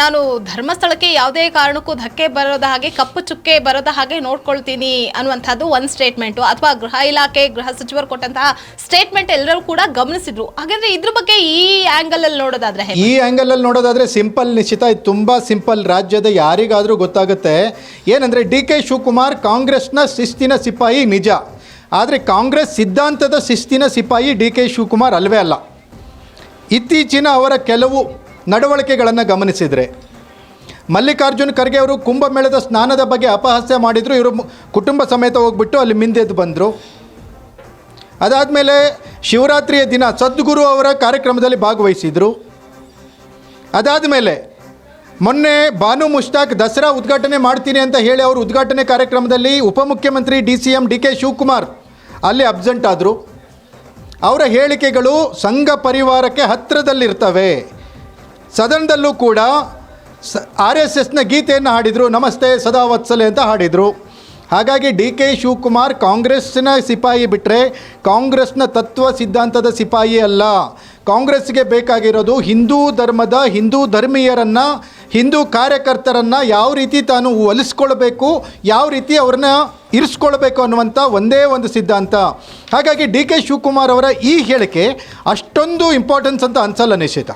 ನಾನು ಧರ್ಮಸ್ಥಳಕ್ಕೆ ಯಾವುದೇ ಕಾರಣಕ್ಕೂ ಧಕ್ಕೆ ಬರೋದ ಹಾಗೆ, ಕಪ್ಪು ಚುಕ್ಕೆ ಬರೋದ ಹಾಗೆ ನೋಡ್ಕೊಳ್ತೀನಿ ಅನ್ನುವಂಥದ್ದು ಒಂದು ಸ್ಟೇಟ್ಮೆಂಟು ಅಥವಾ ಗೃಹ ಇಲಾಖೆ, ಗೃಹ ಸಚಿವರು ಕೊಟ್ಟಂತಹ ಸ್ಟೇಟ್ಮೆಂಟ್ ಎಲ್ಲರೂ ಕೂಡ ಗಮನಿಸಿದ್ರು. ಹಾಗಾದ್ರೆ ಇದ್ರ ಬಗ್ಗೆ ಈ ಆಂಗಲ್ ಅಲ್ಲಿ ನೋಡೋದಾದ್ರೆ ಈ ಆಂಗಲ್ ಆ್ಯಂಗಲಲ್ಲಿ ನೋಡೋದಾದ್ರೆ ಸಿಂಪಲ್ ನಿಶ್ಚಿತ, ಇದು ತುಂಬ ಸಿಂಪಲ್ ರಾಜ್ಯದ ಯಾರಿಗಾದ್ರೂ ಗೊತ್ತಾಗುತ್ತೆ. ಏನಂದ್ರೆ ಡಿ ಕೆ ಶಿವಕುಮಾರ್ ಕಾಂಗ್ರೆಸ್ನ ಶಿಸ್ತಿನ ಸಿಪಾಯಿ ನಿಜ. ಆದರೆ ಕಾಂಗ್ರೆಸ್ ಸಿದ್ಧಾಂತದ ಶಿಸ್ತಿನ ಸಿಪಾಯಿ ಡಿ ಕೆ ಶಿವಕುಮಾರ್ ಅಲ್ವೇ ಅಲ್ಲ. ಇತ್ತೀಚಿನ ಅವರ ಕೆಲವು ನಡವಳಿಕೆಗಳನ್ನು ಗಮನಿಸಿದರೆ, ಮಲ್ಲಿಕಾರ್ಜುನ್ ಖರ್ಗೆ ಅವರು ಕುಂಭಮೇಳದ ಸ್ನಾನದ ಬಗ್ಗೆ ಅಪಹಾಸ್ಯ ಮಾಡಿದರು, ಇವರು ಕುಟುಂಬ ಸಮೇತ ಹೋಗ್ಬಿಟ್ಟು ಅಲ್ಲಿ ಮಿಂದೆದ್ದು ಬಂದರು. ಅದಾದಮೇಲೆ ಶಿವರಾತ್ರಿಯ ದಿನ ಸದ್ಗುರು ಅವರ ಕಾರ್ಯಕ್ರಮದಲ್ಲಿ ಭಾಗವಹಿಸಿದರು. ಅದಾದ ಮೇಲೆ ಮೊನ್ನೆ ಬಾನು ಮುಷ್ತಾಕ್ ದಸರಾ ಉದ್ಘಾಟನೆ ಮಾಡ್ತೀನಿ ಅಂತ ಹೇಳಿ ಅವರು ಉದ್ಘಾಟನೆ ಕಾರ್ಯಕ್ರಮದಲ್ಲಿ ಉಪಮುಖ್ಯಮಂತ್ರಿ D C M D K Shivakumar ಅಲ್ಲಿ ಅಬ್ಸೆಂಟ್ ಆದರು. ಅವರ ಹೇಳಿಕೆಗಳು ಸಂಘ ಪರಿವಾರಕ್ಕೆ ಹತ್ತಿರದಲ್ಲಿರ್ತವೆ. ಸದನದಲ್ಲೂ ಕೂಡ ಸ ಆರ್ ಎಸ್ ಎಸ್ನ ಗೀತೆಯನ್ನು ಹಾಡಿದರು, ನಮಸ್ತೆ ಸದಾ ವತ್ಸಲೆ ಅಂತ ಹಾಡಿದರು. ಹಾಗಾಗಿ ಡಿ ಕೆ ಶಿವಕುಮಾರ್ ಕಾಂಗ್ರೆಸ್ಸಿನ ಸಿಪಾಯಿ ಬಿಟ್ಟರೆ ಕಾಂಗ್ರೆಸ್ನ ತತ್ವ ಸಿದ್ಧಾಂತದ ಸಿಪಾಯಿ ಅಲ್ಲ. ಕಾಂಗ್ರೆಸ್ಗೆ ಬೇಕಾಗಿರೋದು ಹಿಂದೂ ಧರ್ಮದ ಹಿಂದೂ ಧರ್ಮೀಯರನ್ನು, ಹಿಂದೂ ಕಾರ್ಯಕರ್ತರನ್ನು ಯಾವ ರೀತಿ ತಾನು ಒಲಿಸ್ಕೊಳ್ಬೇಕು, ಯಾವ ರೀತಿ ಅವ್ರನ್ನ ಇರಿಸ್ಕೊಳ್ಬೇಕು ಅನ್ನುವಂಥ ಒಂದೇ ಒಂದು ಸಿದ್ಧಾಂತ. ಹಾಗಾಗಿ ಡಿ ಕೆ ಶಿವಕುಮಾರ್ ಅವರ ಈ ಹೇಳಿಕೆ ಅಷ್ಟೊಂದು ಇಂಪಾರ್ಟೆನ್ಸ್ ಅಂತ ಅನ್ಸಲ್ಲ ನಿಶ್ಚಿತ.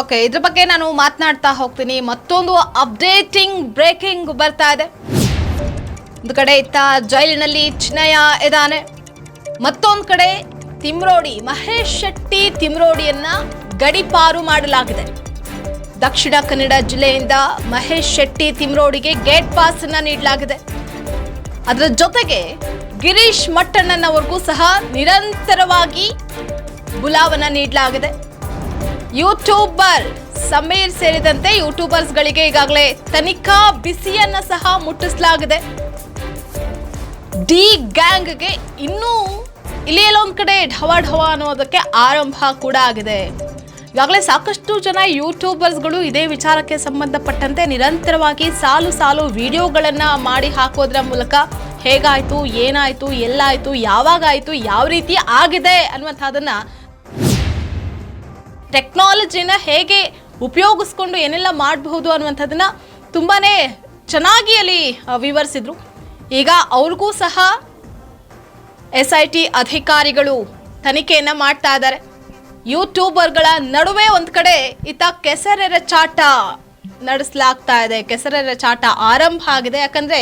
ಓಕೆ ಇದ್ರ ಬಗ್ಗೆ ನಾನು ಮಾತನಾಡ್ತಾ ಹೋಗ್ತೀನಿ. ಮತ್ತೊಂದು ಅಪ್ಡೇಟಿಂಗ್ ಬ್ರೇಕಿಂಗ್ ಬರ್ತಾ ಇದೆ. ಒಂದು ಕಡೆ ಇತ್ತ ಜೈಲಿನಲ್ಲಿ ಚಿನ್ನಯ ಇದ್ದಾನೆ ಮತ್ತೊಂದು ಕಡೆ ತಿಮ್ರೋಡಿ ಮಹೇಶ್ ಶೆಟ್ಟಿ ತಿಮ್ರೋಡಿಯನ್ನ ಗಡಿಪಾರು ಮಾಡಲಾಗಿದೆ. ದಕ್ಷಿಣ ಕನ್ನಡ ಜಿಲ್ಲೆಯಿಂದ ಮಹೇಶ್ ಶೆಟ್ಟಿ ತಿಮ್ರೋಡಿಗೆ ಗೇಟ್ ಪಾಸ್ ಅನ್ನ ನೀಡಲಾಗಿದೆ. ಅದರ ಜೊತೆಗೆ ಗಿರೀಶ್ ಮಟ್ಟಣ್ಣನವರೆಗೂ ಸಹ ನಿರಂತರವಾಗಿ ಬುಲಾವನ್ನ ನೀಡಲಾಗಿದೆ. ಯೂಟ್ಯೂಬರ್ ಸಮೀರ್ ಸೇರಿದಂತೆ ಯೂಟ್ಯೂಬರ್ಸ್ಗಳಿಗೆ ಈಗಾಗಲೇ ತನಿಖಾ ಬಿಸಿಯನ್ನ ಸಹ ಮುಟ್ಟಿಸಲಾಗಿದೆ. ಡಿ ಗ್ಯಾಂಗ್ಗೆ ಇನ್ನೂ ಇಲ್ಲಿ ಎಲ್ಲೊಂದು ಕಡೆ ಢವ ಢವ ಅನ್ನೋದಕ್ಕೆ ಆರಂಭ ಕೂಡ ಆಗಿದೆ. ಈಗಾಗಲೇ ಸಾಕಷ್ಟು ಜನ ಯೂಟ್ಯೂಬರ್ಸ್ಗಳು ಇದೇ ವಿಚಾರಕ್ಕೆ ಸಂಬಂಧಪಟ್ಟಂತೆ ನಿರಂತರವಾಗಿ ಸಾಲು ಸಾಲು ವಿಡಿಯೋಗಳನ್ನು ಮಾಡಿ ಹಾಕೋದ್ರ ಮೂಲಕ ಹೇಗಾಯಿತು, ಏನಾಯಿತು, ಎಲ್ಲಾಯಿತು, ಯಾವಾಗಾಯಿತು, ಯಾವ ರೀತಿ ಆಗಿದೆ ಅನ್ನುವಂಥದ್ದನ್ನು ಟೆಕ್ನಾಲಜಿನ ಹೇಗೆ ಉಪಯೋಗಿಸ್ಕೊಂಡು ಏನೆಲ್ಲ ಮಾಡಬಹುದು ಅನ್ನುವಂಥದ್ದನ್ನು ತುಂಬಾನೇ ಚೆನ್ನಾಗಿ ಅಲ್ಲಿ ವಿವರಿಸಿದ್ರು. ಈಗ ಅವ್ರಿಗೂ ಸಹ ಎಸ್ ಐ ಟಿ ಅಧಿಕಾರಿಗಳು ತನಿಖೆಯನ್ನ ಮಾಡ್ತಾ ಇದ್ದಾರೆ. ಯೂಟ್ಯೂಬರ್ಗಳ ನಡುವೆ ಒಂದ್ ಕಡೆ ಈತ ಕೆಸರೆರ ಚಾಟ ನಡೆಸಲಾಗ್ತಾ ಇದೆ. ಕೆಸರೆರ ಚಾಟ ಆರಂಭ ಆಗಿದೆ. ಯಾಕಂದ್ರೆ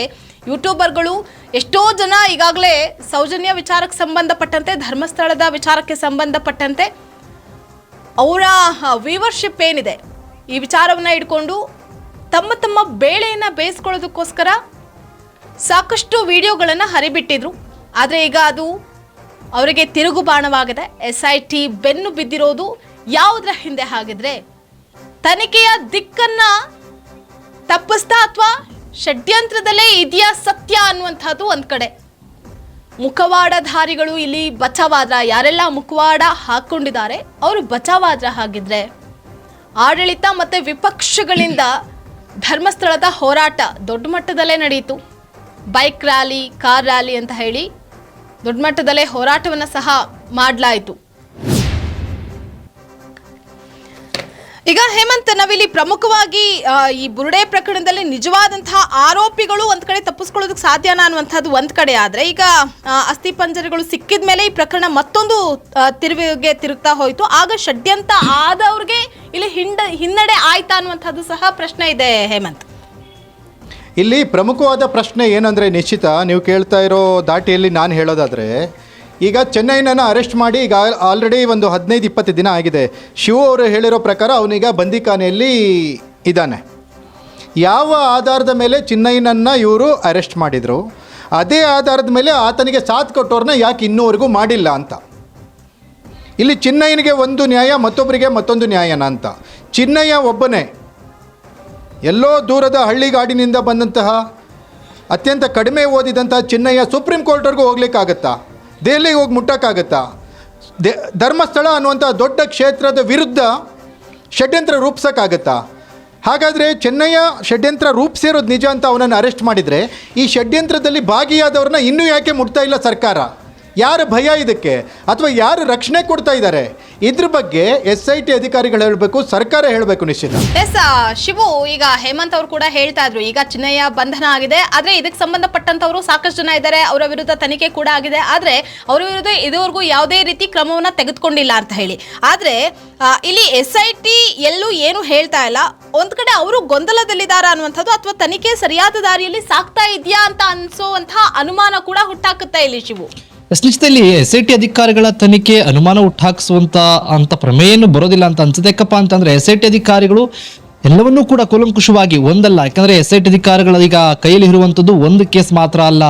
ಯೂಟ್ಯೂಬರ್ಗಳು ಎಷ್ಟೋ ಜನ ಈಗಾಗಲೇ ಸೌಜನ್ಯ ವಿಚಾರಕ್ಕೆ ಸಂಬಂಧಪಟ್ಟಂತೆ, ಧರ್ಮಸ್ಥಳದ ವಿಚಾರಕ್ಕೆ ಸಂಬಂಧಪಟ್ಟಂತೆ ಅವರ ವೀವರ್ಶಿಪ್ ಏನಿದೆ? ಈ ವಿಚಾರವನ್ನ ಇಟ್ಕೊಂಡು ತಮ್ಮ ತಮ್ಮ ಬೇಳೆಯನ್ನ ಬೇಯಿಸ್ಕೊಳ್ಳೋದಕ್ಕೋಸ್ಕರ ಸಾಕಷ್ಟು ವಿಡಿಯೋಗಳನ್ನು ಹರಿಬಿಟ್ಟಿದ್ರು. ಆದರೆ ಈಗ ಅದು ಅವರಿಗೆ ತಿರುಗುಬಾಣವಾಗಿದೆ ಎಸ್ ಐ ಟಿ ಬೆನ್ನು ಬಿದ್ದಿರೋದು ಯಾವುದರ ಹಿಂದೆ ಹಾಗಿದ್ರೆ ತನಿಖೆಯ ದಿಕ್ಕನ್ನ ತಪ್ಪಿಸ್ತಾ ಅಥವಾ ಷಡ್ಯಂತ್ರದಲ್ಲೇ ಇದೆಯಾ ಸತ್ಯ ಅನ್ನುವಂಥದ್ದು ಒಂದು ಕಡೆ. ಮುಖವಾಡಧಾರಿಗಳು ಇಲ್ಲಿ ಬಚಾವಾದ್ರ, ಯಾರೆಲ್ಲ ಮುಖವಾಡ ಹಾಕೊಂಡಿದ್ದಾರೆ, ಅವರು ಬಚಾವಾದ್ರ ಹಾಗಿದ್ರೆ ಆಡಳಿತ ಮತ್ತೆ ವಿಪಕ್ಷಗಳಿಂದ ಧರ್ಮಸ್ಥಳದ ಹೋರಾಟ ದೊಡ್ಡ ಮಟ್ಟದಲ್ಲೇ ನಡೆಯಿತು ಬೈಕ್ ರ್ಯಾಲಿ, ಕಾರ್ ರ್ಯಾಲಿ ಅಂತ ಹೇಳಿ ದೊಡ್ಡ ಮಟ್ಟದಲ್ಲೇ ಹೋರಾಟವನ್ನು ಸಹ ಮಾಡಲಾಯಿತು. ಈಗ ಹೇಮಂತ್, ನಾವಿಲ್ಲಿ ಪ್ರಮುಖವಾಗಿ ಈ ಬುರುಡೆ ಪ್ರಕರಣದಲ್ಲಿ ನಿಜವಾದಂತಹ ಆರೋಪಿಗಳು ಒಂದ್ ಕಡೆ ತಪ್ಪಿಸ್ಕೊಳ್ಳೋದಕ್ಕೆ ಸಾಧ್ಯನಾ ಅನ್ನುವಂಥದ್ದು ಒಂದ್ ಕಡೆ ಆದ್ರೆ, ಈಗ ಅಸ್ಥಿ ಪಂಜರಗಳು ಸಿಕ್ಕಿದ ಮೇಲೆ ಈ ಪ್ರಕರಣ ಮತ್ತೊಂದು ತಿರುವಿಗೆ ತಿರುಗ್ತಾ ಹೋಯಿತು. ಆಗ ಷಡ್ಯಂತ ಆದವ್ರಿಗೆ ಇಲ್ಲಿ ಹಿಂಡ, ಹಿನ್ನಡೆ ಆಯ್ತಾ ಅನ್ನುವಂಥದ್ದು ಸಹ ಪ್ರಶ್ನೆ ಇದೆ ಹೇಮಂತ್. ಇಲ್ಲಿ ಪ್ರಮುಖವಾದ ಪ್ರಶ್ನೆ ಏನಂದರೆ ನಿಶ್ಚಿತ, ನೀವು ಕೇಳ್ತಾ ಇರೋ ದಾಟಿಯಲ್ಲಿ ನಾನು ಹೇಳೋದಾದರೆ, ಈಗ ಚೆನ್ನೈನನ್ನು ಅರೆಸ್ಟ್ ಮಾಡಿ ಈಗ ಆಲ್ರೆಡಿ ಒಂದು ಹದಿನೈದು, ಇಪ್ಪತ್ತು ದಿನ ಆಗಿದೆ. ಶಿವ ಅವರು ಹೇಳಿರೋ ಪ್ರಕಾರ ಅವನೀಗ ಬಂದಿಖಾನೆಯಲ್ಲಿ ಇದ್ದಾನೆ. ಯಾವ ಆಧಾರದ ಮೇಲೆ ಚೆನ್ನೈನನ್ನು ಇವರು ಅರೆಸ್ಟ್ ಮಾಡಿದರು? ಅದೇ ಆಧಾರದ ಮೇಲೆ ಆತನಿಗೆ ಸಾಥ್ ಕೊಟ್ಟವ್ರನ್ನ ಯಾಕೆ ಇನ್ನೂವರೆಗೂ ಮಾಡಿಲ್ಲ ಅಂತ. ಇಲ್ಲಿ ಚಿನ್ನಯ್ಯನಿಗೆ ಒಂದು ನ್ಯಾಯ ಮತ್ತೊಬ್ಬರಿಗೆ ಮತ್ತೊಂದು ನ್ಯಾಯನ ಅಂತ. ಚಿನ್ನಯ್ಯ ಒಬ್ಬನೇ ಎಲ್ಲೋ ದೂರದ ಹಳ್ಳಿಗಾಡಿನಿಂದ ಬಂದಂತಹ ಅತ್ಯಂತ ಕಡಿಮೆ ಓದಿದಂಥ ಚಿನ್ನಯ್ಯ ಸುಪ್ರೀಂ ಕೋರ್ಟ್ವರೆಗೂ ಹೋಗ್ಲಿಕ್ಕಾಗತ್ತಾ? ದೆಹಲಿಗೆ ಹೋಗಿ ಮುಟ್ಟೋಕ್ಕಾಗತ್ತಾ? ದೆ, ಧರ್ಮಸ್ಥಳ ಅನ್ನುವಂಥ ದೊಡ್ಡ ಕ್ಷೇತ್ರದ ವಿರುದ್ಧ ಷಡ್ಯಂತ್ರ ರೂಪಿಸೋಕ್ಕಾಗತ್ತಾ? ಹಾಗಾದರೆ ಚೆನ್ನಯ್ಯ ಷಡ್ಯಂತ್ರ ರೂಪಿಸಿರೋದು ನಿಜ ಅಂತ ಅವನನ್ನು ಅರೆಸ್ಟ್ ಮಾಡಿದರೆ ಈ ಷಡ್ಯಂತ್ರದಲ್ಲಿ ಭಾಗಿಯಾದವ್ರನ್ನ ಇನ್ನೂ ಯಾಕೆ ಮುಟ್ತಾ ಇಲ್ಲ ಸರ್ಕಾರ? ಯಾರ ಭಯ ಇದಕ್ಕೆ? ಅಥವಾ ಯಾರು ರಕ್ಷಣೆ ಕೊಡ್ತಾ ಇದ್ದಾರೆ? ಇದ್ರ ಬಗ್ಗೆ ಎಸ್ ಐ ಟಿ ಅಧಿಕಾರಿಗಳು ಹೇಳಬೇಕು, ಸರ್ಕಾರ ಹೇಳಬೇಕು ನಿಶ್ಚಿತ. ಎಸ್ ಶಿವು, ಈಗ ಹೇಮಂತ್ ಅವರು ಕೂಡ ಹೇಳ್ತಾ ಇದ್ರು. ಈಗ ಚಿನ್ನಯ್ಯ ಬಂಧನ ಆಗಿದೆ. ಆದ್ರೆ ಇದಕ್ಕೆ ಸಂಬಂಧಪಟ್ಟಂತವರು ಸಾಕಷ್ಟು ಜನ ಇದ್ದಾರೆ. ಅವರ ವಿರುದ್ಧ ತನಿಖೆ ಕೂಡ ಆಗಿದೆ. ಆದ್ರೆ ಅವರ ವಿರುದ್ಧ ಇದುವರೆಗೂ ಯಾವುದೇ ರೀತಿ ಕ್ರಮವನ್ನ ತೆಗೆದುಕೊಂಡಿಲ್ಲ ಅಂತ ಹೇಳಿ. ಆದ್ರೆ ಇಲ್ಲಿ ಎಸ್ ಐ ಟಿ ಎಲ್ಲೂ ಏನು ಹೇಳ್ತಾ ಇಲ್ಲ. ಒಂದ್ ಕಡೆ ಅವರು ಗೊಂದಲದಲ್ಲಿದ್ದಾರ ಅನ್ನುವಂಥದ್ದು ಅಥವಾ ತನಿಖೆ ಸರಿಯಾದ ದಾರಿಯಲ್ಲಿ ಸಾಕ್ತಾ ಇದೆಯಾ ಅಂತ ಅನ್ಸೋವಂತಹ ಅನುಮಾನ ಕೂಡ ಹುಟ್ಟಾಕುತ್ತಾ ಇಲ್ಲಿ ಶಿವು. ನಿಶ್ಚಿತದಲ್ಲಿ ಎಸ್ ಐ ಟಿ ಅಧಿಕಾರಿಗಳ ತನಿಖೆ ಅನುಮಾನ ಹುಟ್ಟಾಕಿಸುವಂತ ಅಂತ ಪ್ರಮೇಯ ಏನು ಬರೋದಿಲ್ಲ ಅಂತ ಅನ್ಸುತ್ತೆ. ಯಾಕಪ್ಪ ಅಂತಂದ್ರೆ ಎಸ್ ಐ ಟಿ ಅಧಿಕಾರಿಗಳು ಎಲ್ಲವನ್ನೂ ಕೂಡ ಕೂಲಂಕುಷವಾಗಿ ಒಂದಲ್ಲ. ಯಾಕಂದ್ರೆ ಎಸ್ ಐ ಟಿ ಅಧಿಕಾರಿಗಳ ಈಗ ಕೈಯಲ್ಲಿ ಇರುವಂತದ್ದು ಒಂದು ಕೇಸ್ ಮಾತ್ರ ಅಲ್ಲ.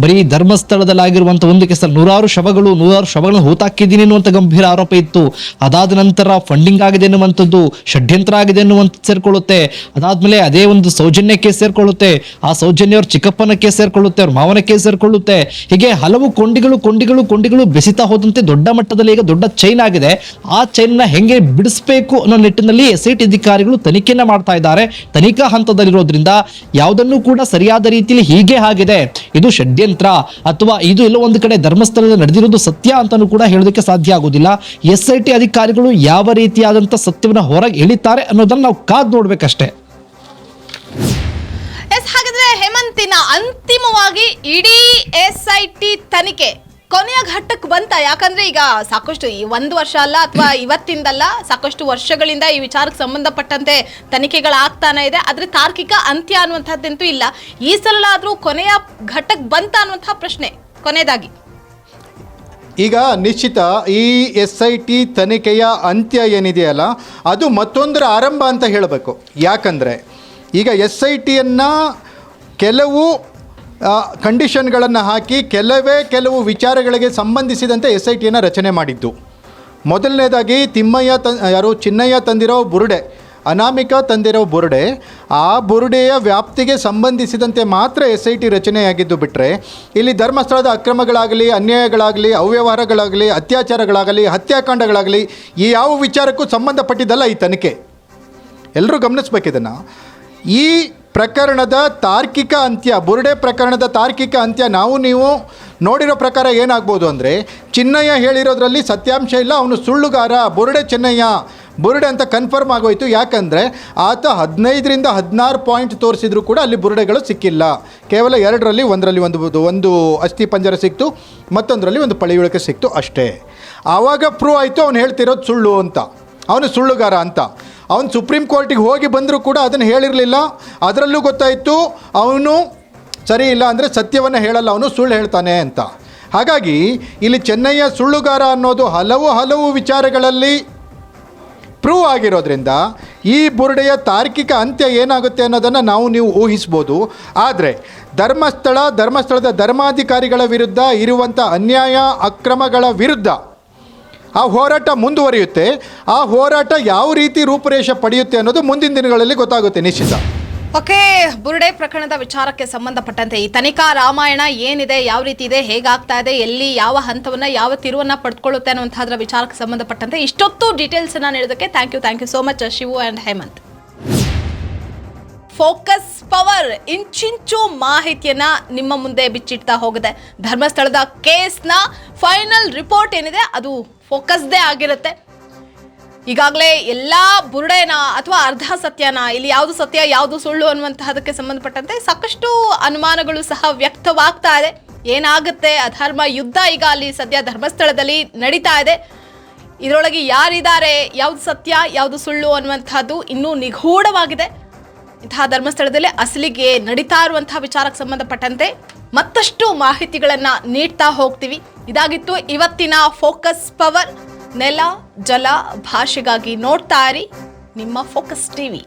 ಬರೀ ಧರ್ಮಸ್ಥಳದಲ್ಲಾಗಿರುವಂಥ ಒಂದು ಕೆಸ ನೂರಾರು ಶವಗಳು, ನೂರಾರು ಶವಗಳನ್ನು ಹೂತಾಕಿದ್ದೀನಿ ಅನ್ನುವಂಥ ಗಂಭೀರ ಆರೋಪ ಇತ್ತು. ಅದಾದ ನಂತರ ಫಂಡಿಂಗ್ ಆಗಿದೆ ಅನ್ನುವಂಥದ್ದು ಷಡ್ಯಂತ್ರ ಆಗಿದೆ ಅನ್ನುವಂಥ ಸೇರ್ಕೊಳ್ಳುತ್ತೆ. ಅದಾದ್ಮೇಲೆ ಅದೇ ಒಂದು ಸೌಜನ್ಯ ಕೇಸ್ ಸೇರ್ಕೊಳ್ಳುತ್ತೆ. ಆ ಸೌಜನ್ಯ ಅವ್ರ ಚಿಕ್ಕಪ್ಪನ ಕೇಸ್ ಸೇರ್ಕೊಳ್ಳುತ್ತೆ, ಅವ್ರ ಮಾವನ ಕೇಸ್ ಸೇರ್ಕೊಳ್ಳುತ್ತೆ. ಹೀಗೆ ಹಲವು ಕೊಂಡಿಗಳು ಕೊಂಡಿಗಳು ಕೊಂಡಿಗಳು ಬೆಸಿತಾ ಹೋದಂತೆ ದೊಡ್ಡ ಮಟ್ಟದಲ್ಲಿ ಈಗ ದೊಡ್ಡ ಚೈನ್ ಆಗಿದೆ. ಆ ಚೈನ್ನ ಹೆಂಗೆ ಬಿಡಿಸಬೇಕು ಅನ್ನೋ ನಿಟ್ಟಿನಲ್ಲಿ ಎಸ್ ಐ ಟಿ ಅಧಿಕಾರಿಗಳು ತನಿಖೆಯನ್ನ ಮಾಡ್ತಾ ಇದ್ದಾರೆ. ತನಿಖಾ ಹಂತದಲ್ಲಿರೋದ್ರಿಂದ ಯಾವುದನ್ನು ಕೂಡ ಸರಿಯಾದ ರೀತಿಯಲ್ಲಿ ಹೀಗೆ ಆಗಿದೆ. ಇದು ಷಡ್ಯ ಷಡ್ಯಂತ್ರ ಅಥವಾ ಇದು ಎಲ್ಲೋ ಒಂದು ಕಡೆ ಧರ್ಮಸ್ಥಳದಲ್ಲಿ ನಡೆದಿರೋದು ಸತ್ಯ ಅಂತಾನೂ ಕೂಡ ಹೇಳೋದಕ್ಕೆ ಸಾಧ್ಯ ಆಗೋದಿಲ್ಲ. ಎಸ್ ಐ ಟಿ ಅಧಿಕಾರಿಗಳು ಯಾವ ರೀತಿಯಾದಂಥ ಸತ್ಯವನ್ನು ಹೊರಗೆ ಎಳಿತಾರೆ ಅನ್ನೋದನ್ನ ನಾವು ಕಾದ್ ನೋಡ್ಬೇಕಷ್ಟೇ. ಹಾಗಾದ್ರೆ ಹೇಮಂತಿನ ಅಂತಿಮವಾಗಿ ಇಡೀ ಎಸ್ ಐ ಟಿ ತನಿಖೆ ಕೊನೆಯ ಘಟ್ಟಕ್ಕೆ ಬಂತ. ಯಾಕಂದ್ರೆ ಈಗ ಸಾಕಷ್ಟು ಈ ಒಂದು ವರ್ಷ ಅಲ್ಲ ಅಥವಾ ಇವತ್ತಿಂದಲ್ಲ ಸಾಕಷ್ಟು ವರ್ಷಗಳಿಂದ ಈ ವಿಚಾರಕ್ಕೆ ಸಂಬಂಧಪಟ್ಟಂತೆ ತನಿಖೆಗಳಾಗ್ತಾನೆ ಇದೆ. ಆದ್ರೆ ತಾರ್ಕಿಕ ಅಂತ್ಯ ಅನ್ನುವಂಥದ್ದಂತೂ ಇಲ್ಲ. ಈ ಸಲ ಆದ್ರೂ ಕೊನೆಯ ಘಟ್ಟಕ್ಕೆ ಬಂತ ಅನ್ನುವಂತಹ ಪ್ರಶ್ನೆ ಕೊನೆಯದಾಗಿ. ಈಗ ನಿಶ್ಚಿತ ಈ ಎಸ್ ಐ ಟಿ ತನಿಖೆಯ ಅಂತ್ಯ ಏನಿದೆಯಲ್ಲ, ಅದು ಮತ್ತೊಂದರ ಆರಂಭ ಅಂತ ಹೇಳಬೇಕು. ಯಾಕಂದರೆ ಈಗ ಎಸ್ ಐ ಟಿಯನ್ನು ಕೆಲವು ಕಂಡೀಷನ್ಗಳನ್ನು ಹಾಕಿ ಕೆಲವೇ ಕೆಲವು ವಿಚಾರಗಳಿಗೆ ಸಂಬಂಧಿಸಿದಂತೆ ಎಸ್ ಐ ಟಿಯನ್ನು ರಚನೆ ಮಾಡಿದ್ದು. ಮೊದಲನೇದಾಗಿ ತಿಮ್ಮಯ್ಯ ತ, ಯಾರು ಚಿನ್ನಯ್ಯ ತಂದಿರೋ ಬುರುಡೆ, ಅನಾಮಿಕ ತಂದಿರೋ ಬುರುಡೆ, ಆ ಬುರುಡೆಯ ವ್ಯಾಪ್ತಿಗೆ ಸಂಬಂಧಿಸಿದಂತೆ ಮಾತ್ರ ಎಸ್ ಐ ಟಿ ರಚನೆಯಾಗಿದ್ದು ಬಿಟ್ಟರೆ ಇಲ್ಲಿ ಧರ್ಮಸ್ಥಳದ ಅಕ್ರಮಗಳಾಗಲಿ, ಅನ್ಯಾಯಗಳಾಗಲಿ, ಅವ್ಯವಹಾರಗಳಾಗಲಿ, ಅತ್ಯಾಚಾರಗಳಾಗಲಿ, ಹತ್ಯಾಕಾಂಡಗಳಾಗಲಿ ಈ ಯಾವ ವಿಚಾರಕ್ಕೂ ಸಂಬಂಧಪಟ್ಟಿದ್ದಲ್ಲ ಈ ತನಿಖೆ. ಎಲ್ಲರೂ ಗಮನಿಸ್ಬೇಕಿದನ್ನು. ಈ ಪ್ರಕರಣದ ತಾರ್ಕಿಕ ಅಂತ್ಯ, ಬುರುಡೆ ಪ್ರಕರಣದ ತಾರ್ಕಿಕ ಅಂತ್ಯ ನಾವು ನೀವು ನೋಡಿರೋ ಪ್ರಕಾರ ಏನಾಗ್ಬೋದು ಅಂದರೆ, ಚಿನ್ನಯ್ಯ ಹೇಳಿರೋದ್ರಲ್ಲಿ ಸತ್ಯಾಂಶ ಇಲ್ಲ, ಅವನು ಸುಳ್ಳುಗಾರ, ಬುರುಡೆ ಚಿನ್ನಯ್ಯ, ಬುರುಡೆ ಅಂತ ಕನ್ಫರ್ಮ್ ಆಗೋಯ್ತು. ಯಾಕಂದರೆ, ಆತ ಹದಿನೈದರಿಂದ ಹದಿನಾರು ಪಾಯಿಂಟ್ ತೋರಿಸಿದ್ರು ಕೂಡ ಅಲ್ಲಿ ಬುರುಡೆಗಳು ಸಿಕ್ಕಿಲ್ಲ. ಕೇವಲ ಎರಡರಲ್ಲಿ ಒಂದರಲ್ಲಿ ಒಂದು ಒಂದು ಅಸ್ಥಿ ಪಂಜರ ಸಿಕ್ತು, ಮತ್ತೊಂದರಲ್ಲಿ ಒಂದು ಪಳಿಯುಳಿಕೆ ಸಿಕ್ತು ಅಷ್ಟೇ. ಆವಾಗ ಪ್ರೂವ್ ಆಯಿತು, ಅವನು ಹೇಳ್ತಿರೋದು ಸುಳ್ಳು ಅಂತ. ಅವನು ಸುಳ್ಳುಗಾರ ಅಂತ. ಅವನು ಸುಪ್ರೀಂ ಕೋರ್ಟಿಗೆ ಹೋಗಿ ಬಂದರೂ ಕೂಡ ಅದನ್ನು ಹೇಳಿರಲಿಲ್ಲ. ಅದರಲ್ಲೂ ಗೊತ್ತಾಯಿತು, ಅವನು ಸರಿ ಇಲ್ಲ ಅಂದರೆ ಸತ್ಯವನ್ನು ಹೇಳಲ್ಲ, ಅವನು ಸುಳ್ಳು ಹೇಳ್ತಾನೆ ಅಂತ. ಹಾಗಾಗಿ ಇಲ್ಲಿ ಚೆನ್ನಯ್ಯ ಸುಳ್ಳುಗಾರ ಅನ್ನೋದು ಹಲವು ಹಲವು ವಿಚಾರಗಳಲ್ಲಿ ಪ್ರೂವ್ ಆಗಿರೋದ್ರಿಂದ ಈ ಬುರುಡೆಯ ತಾರ್ಕಿಕ ಅಂತ್ಯ ಏನಾಗುತ್ತೆ ಅನ್ನೋದನ್ನು ನಾವು ನೀವು ಊಹಿಸ್ಬೋದು. ಆದರೆ ಧರ್ಮಸ್ಥಳ, ಧರ್ಮಸ್ಥಳದ ಧರ್ಮಾಧಿಕಾರಿಗಳ ವಿರುದ್ಧ ಇರುವಂಥ ಅನ್ಯಾಯ, ಅಕ್ರಮಗಳ ವಿರುದ್ಧ ಆ ಹೋರಾಟ ಮುಂದುವರಿಯುತ್ತೆ. ಆ ಹೋರಾಟ ಯಾವ ರೀತಿ ರೂಪುರೇಷೆ ಪಡೆಯುತ್ತೆ ಅನ್ನೋದು ಮುಂದಿನ ದಿನಗಳಲ್ಲಿ ಗೊತ್ತಾಗುತ್ತೆ ನಿಶ್ಚಿತ. ಓಕೆ, ಬುರುಡೆ ಪ್ರಕರಣದ ವಿಚಾರಕ್ಕೆ ಸಂಬಂಧಪಟ್ಟಂತೆ ಈ ತನಿಖಾ ರಾಮಾಯಣ ಏನಿದೆ, ಯಾವ ರೀತಿ ಇದೆ, ಹೇಗಾಗ್ತಾ ಇದೆ, ಎಲ್ಲಿ, ಯಾವ ಹಂತವನ್ನ, ಯಾವ ತಿರುವನ್ನ ಪಡ್ಕೊಳ್ಳುತ್ತೆ ಅನ್ನುವಂಥದ್ರ ವಿಚಾರಕ್ಕೆ ಸಂಬಂಧಪಟ್ಟಂತೆ ಇಷ್ಟೊತ್ತು ಡೀಟೇಲ್ಸ್ ನಾನು ನೀಡೋದಕ್ಕೆ thank you thank you so much Shivu and Hemanth. Focus power ಇಂಚಿಂಚು ಮಾಹಿತಿಯನ್ನ ನಿಮ್ಮ ಮುಂದೆ ಬಿಚ್ಚಿಡ್ತಾ ಹೋಗಿದೆ. ಧರ್ಮಸ್ಥಳದ ಕೇಸ್ನ ಫೈನಲ್ ರಿಪೋರ್ಟ್ ಏನಿದೆ ಅದು ಫೋಕಸ್ದೇ ಆಗಿರುತ್ತೆ. ಈಗಾಗಲೇ ಎಲ್ಲ ಬುರುಡೆನ ಅಥವಾ ಅರ್ಧ ಸತ್ಯನ, ಇಲ್ಲಿ ಯಾವುದು ಸತ್ಯ, ಯಾವುದು ಸುಳ್ಳು ಅನ್ನುವಂತಹದಕ್ಕೆ ಸಂಬಂಧಪಟ್ಟಂತೆ ಸಾಕಷ್ಟು ಅನುಮಾನಗಳು ಸಹ ವ್ಯಕ್ತವಾಗ್ತಾ ಇದೆ. ಏನಾಗುತ್ತೆ? ಅಧರ್ಮ ಯುದ್ಧ ಈಗ ಅಲ್ಲಿ ಸದ್ಯ ಧರ್ಮಸ್ಥಳದಲ್ಲಿ ನಡೀತಾ ಇದೆ. ಇದರೊಳಗೆ ಯಾರಿದ್ದಾರೆ? ಯಾವುದು ಸತ್ಯ, ಯಾವುದು ಸುಳ್ಳು ಅನ್ನುವಂಥದ್ದು ಇನ್ನೂ ನಿಗೂಢವಾಗಿದೆ. ಇಂತಹ ಧರ್ಮಸ್ಥಳದಲ್ಲಿ ಅಸಲಿಗೆ ನಡೀತಾ ಇರುವಂತಹ ವಿಚಾರಕ್ಕೆ ಸಂಬಂಧಪಟ್ಟಂತೆ ಮತ್ತಷ್ಟು ಮಾಹಿತಿಗಳನ್ನ ನೀಡ್ತಾ ಹೋಗ್ತೀವಿ. ಇದಾಗಿತ್ತು ಇವತ್ತಿನ ಫೋಕಸ್ ಪವರ್. ನೆಲ, ಜಲ, ಭಾಷೆಗಾಗಿ ನೋಡ್ತಾ ಇರಿ. ನಿಮ್ಮ ಫೋಕಸ್ ಟಿವಿ.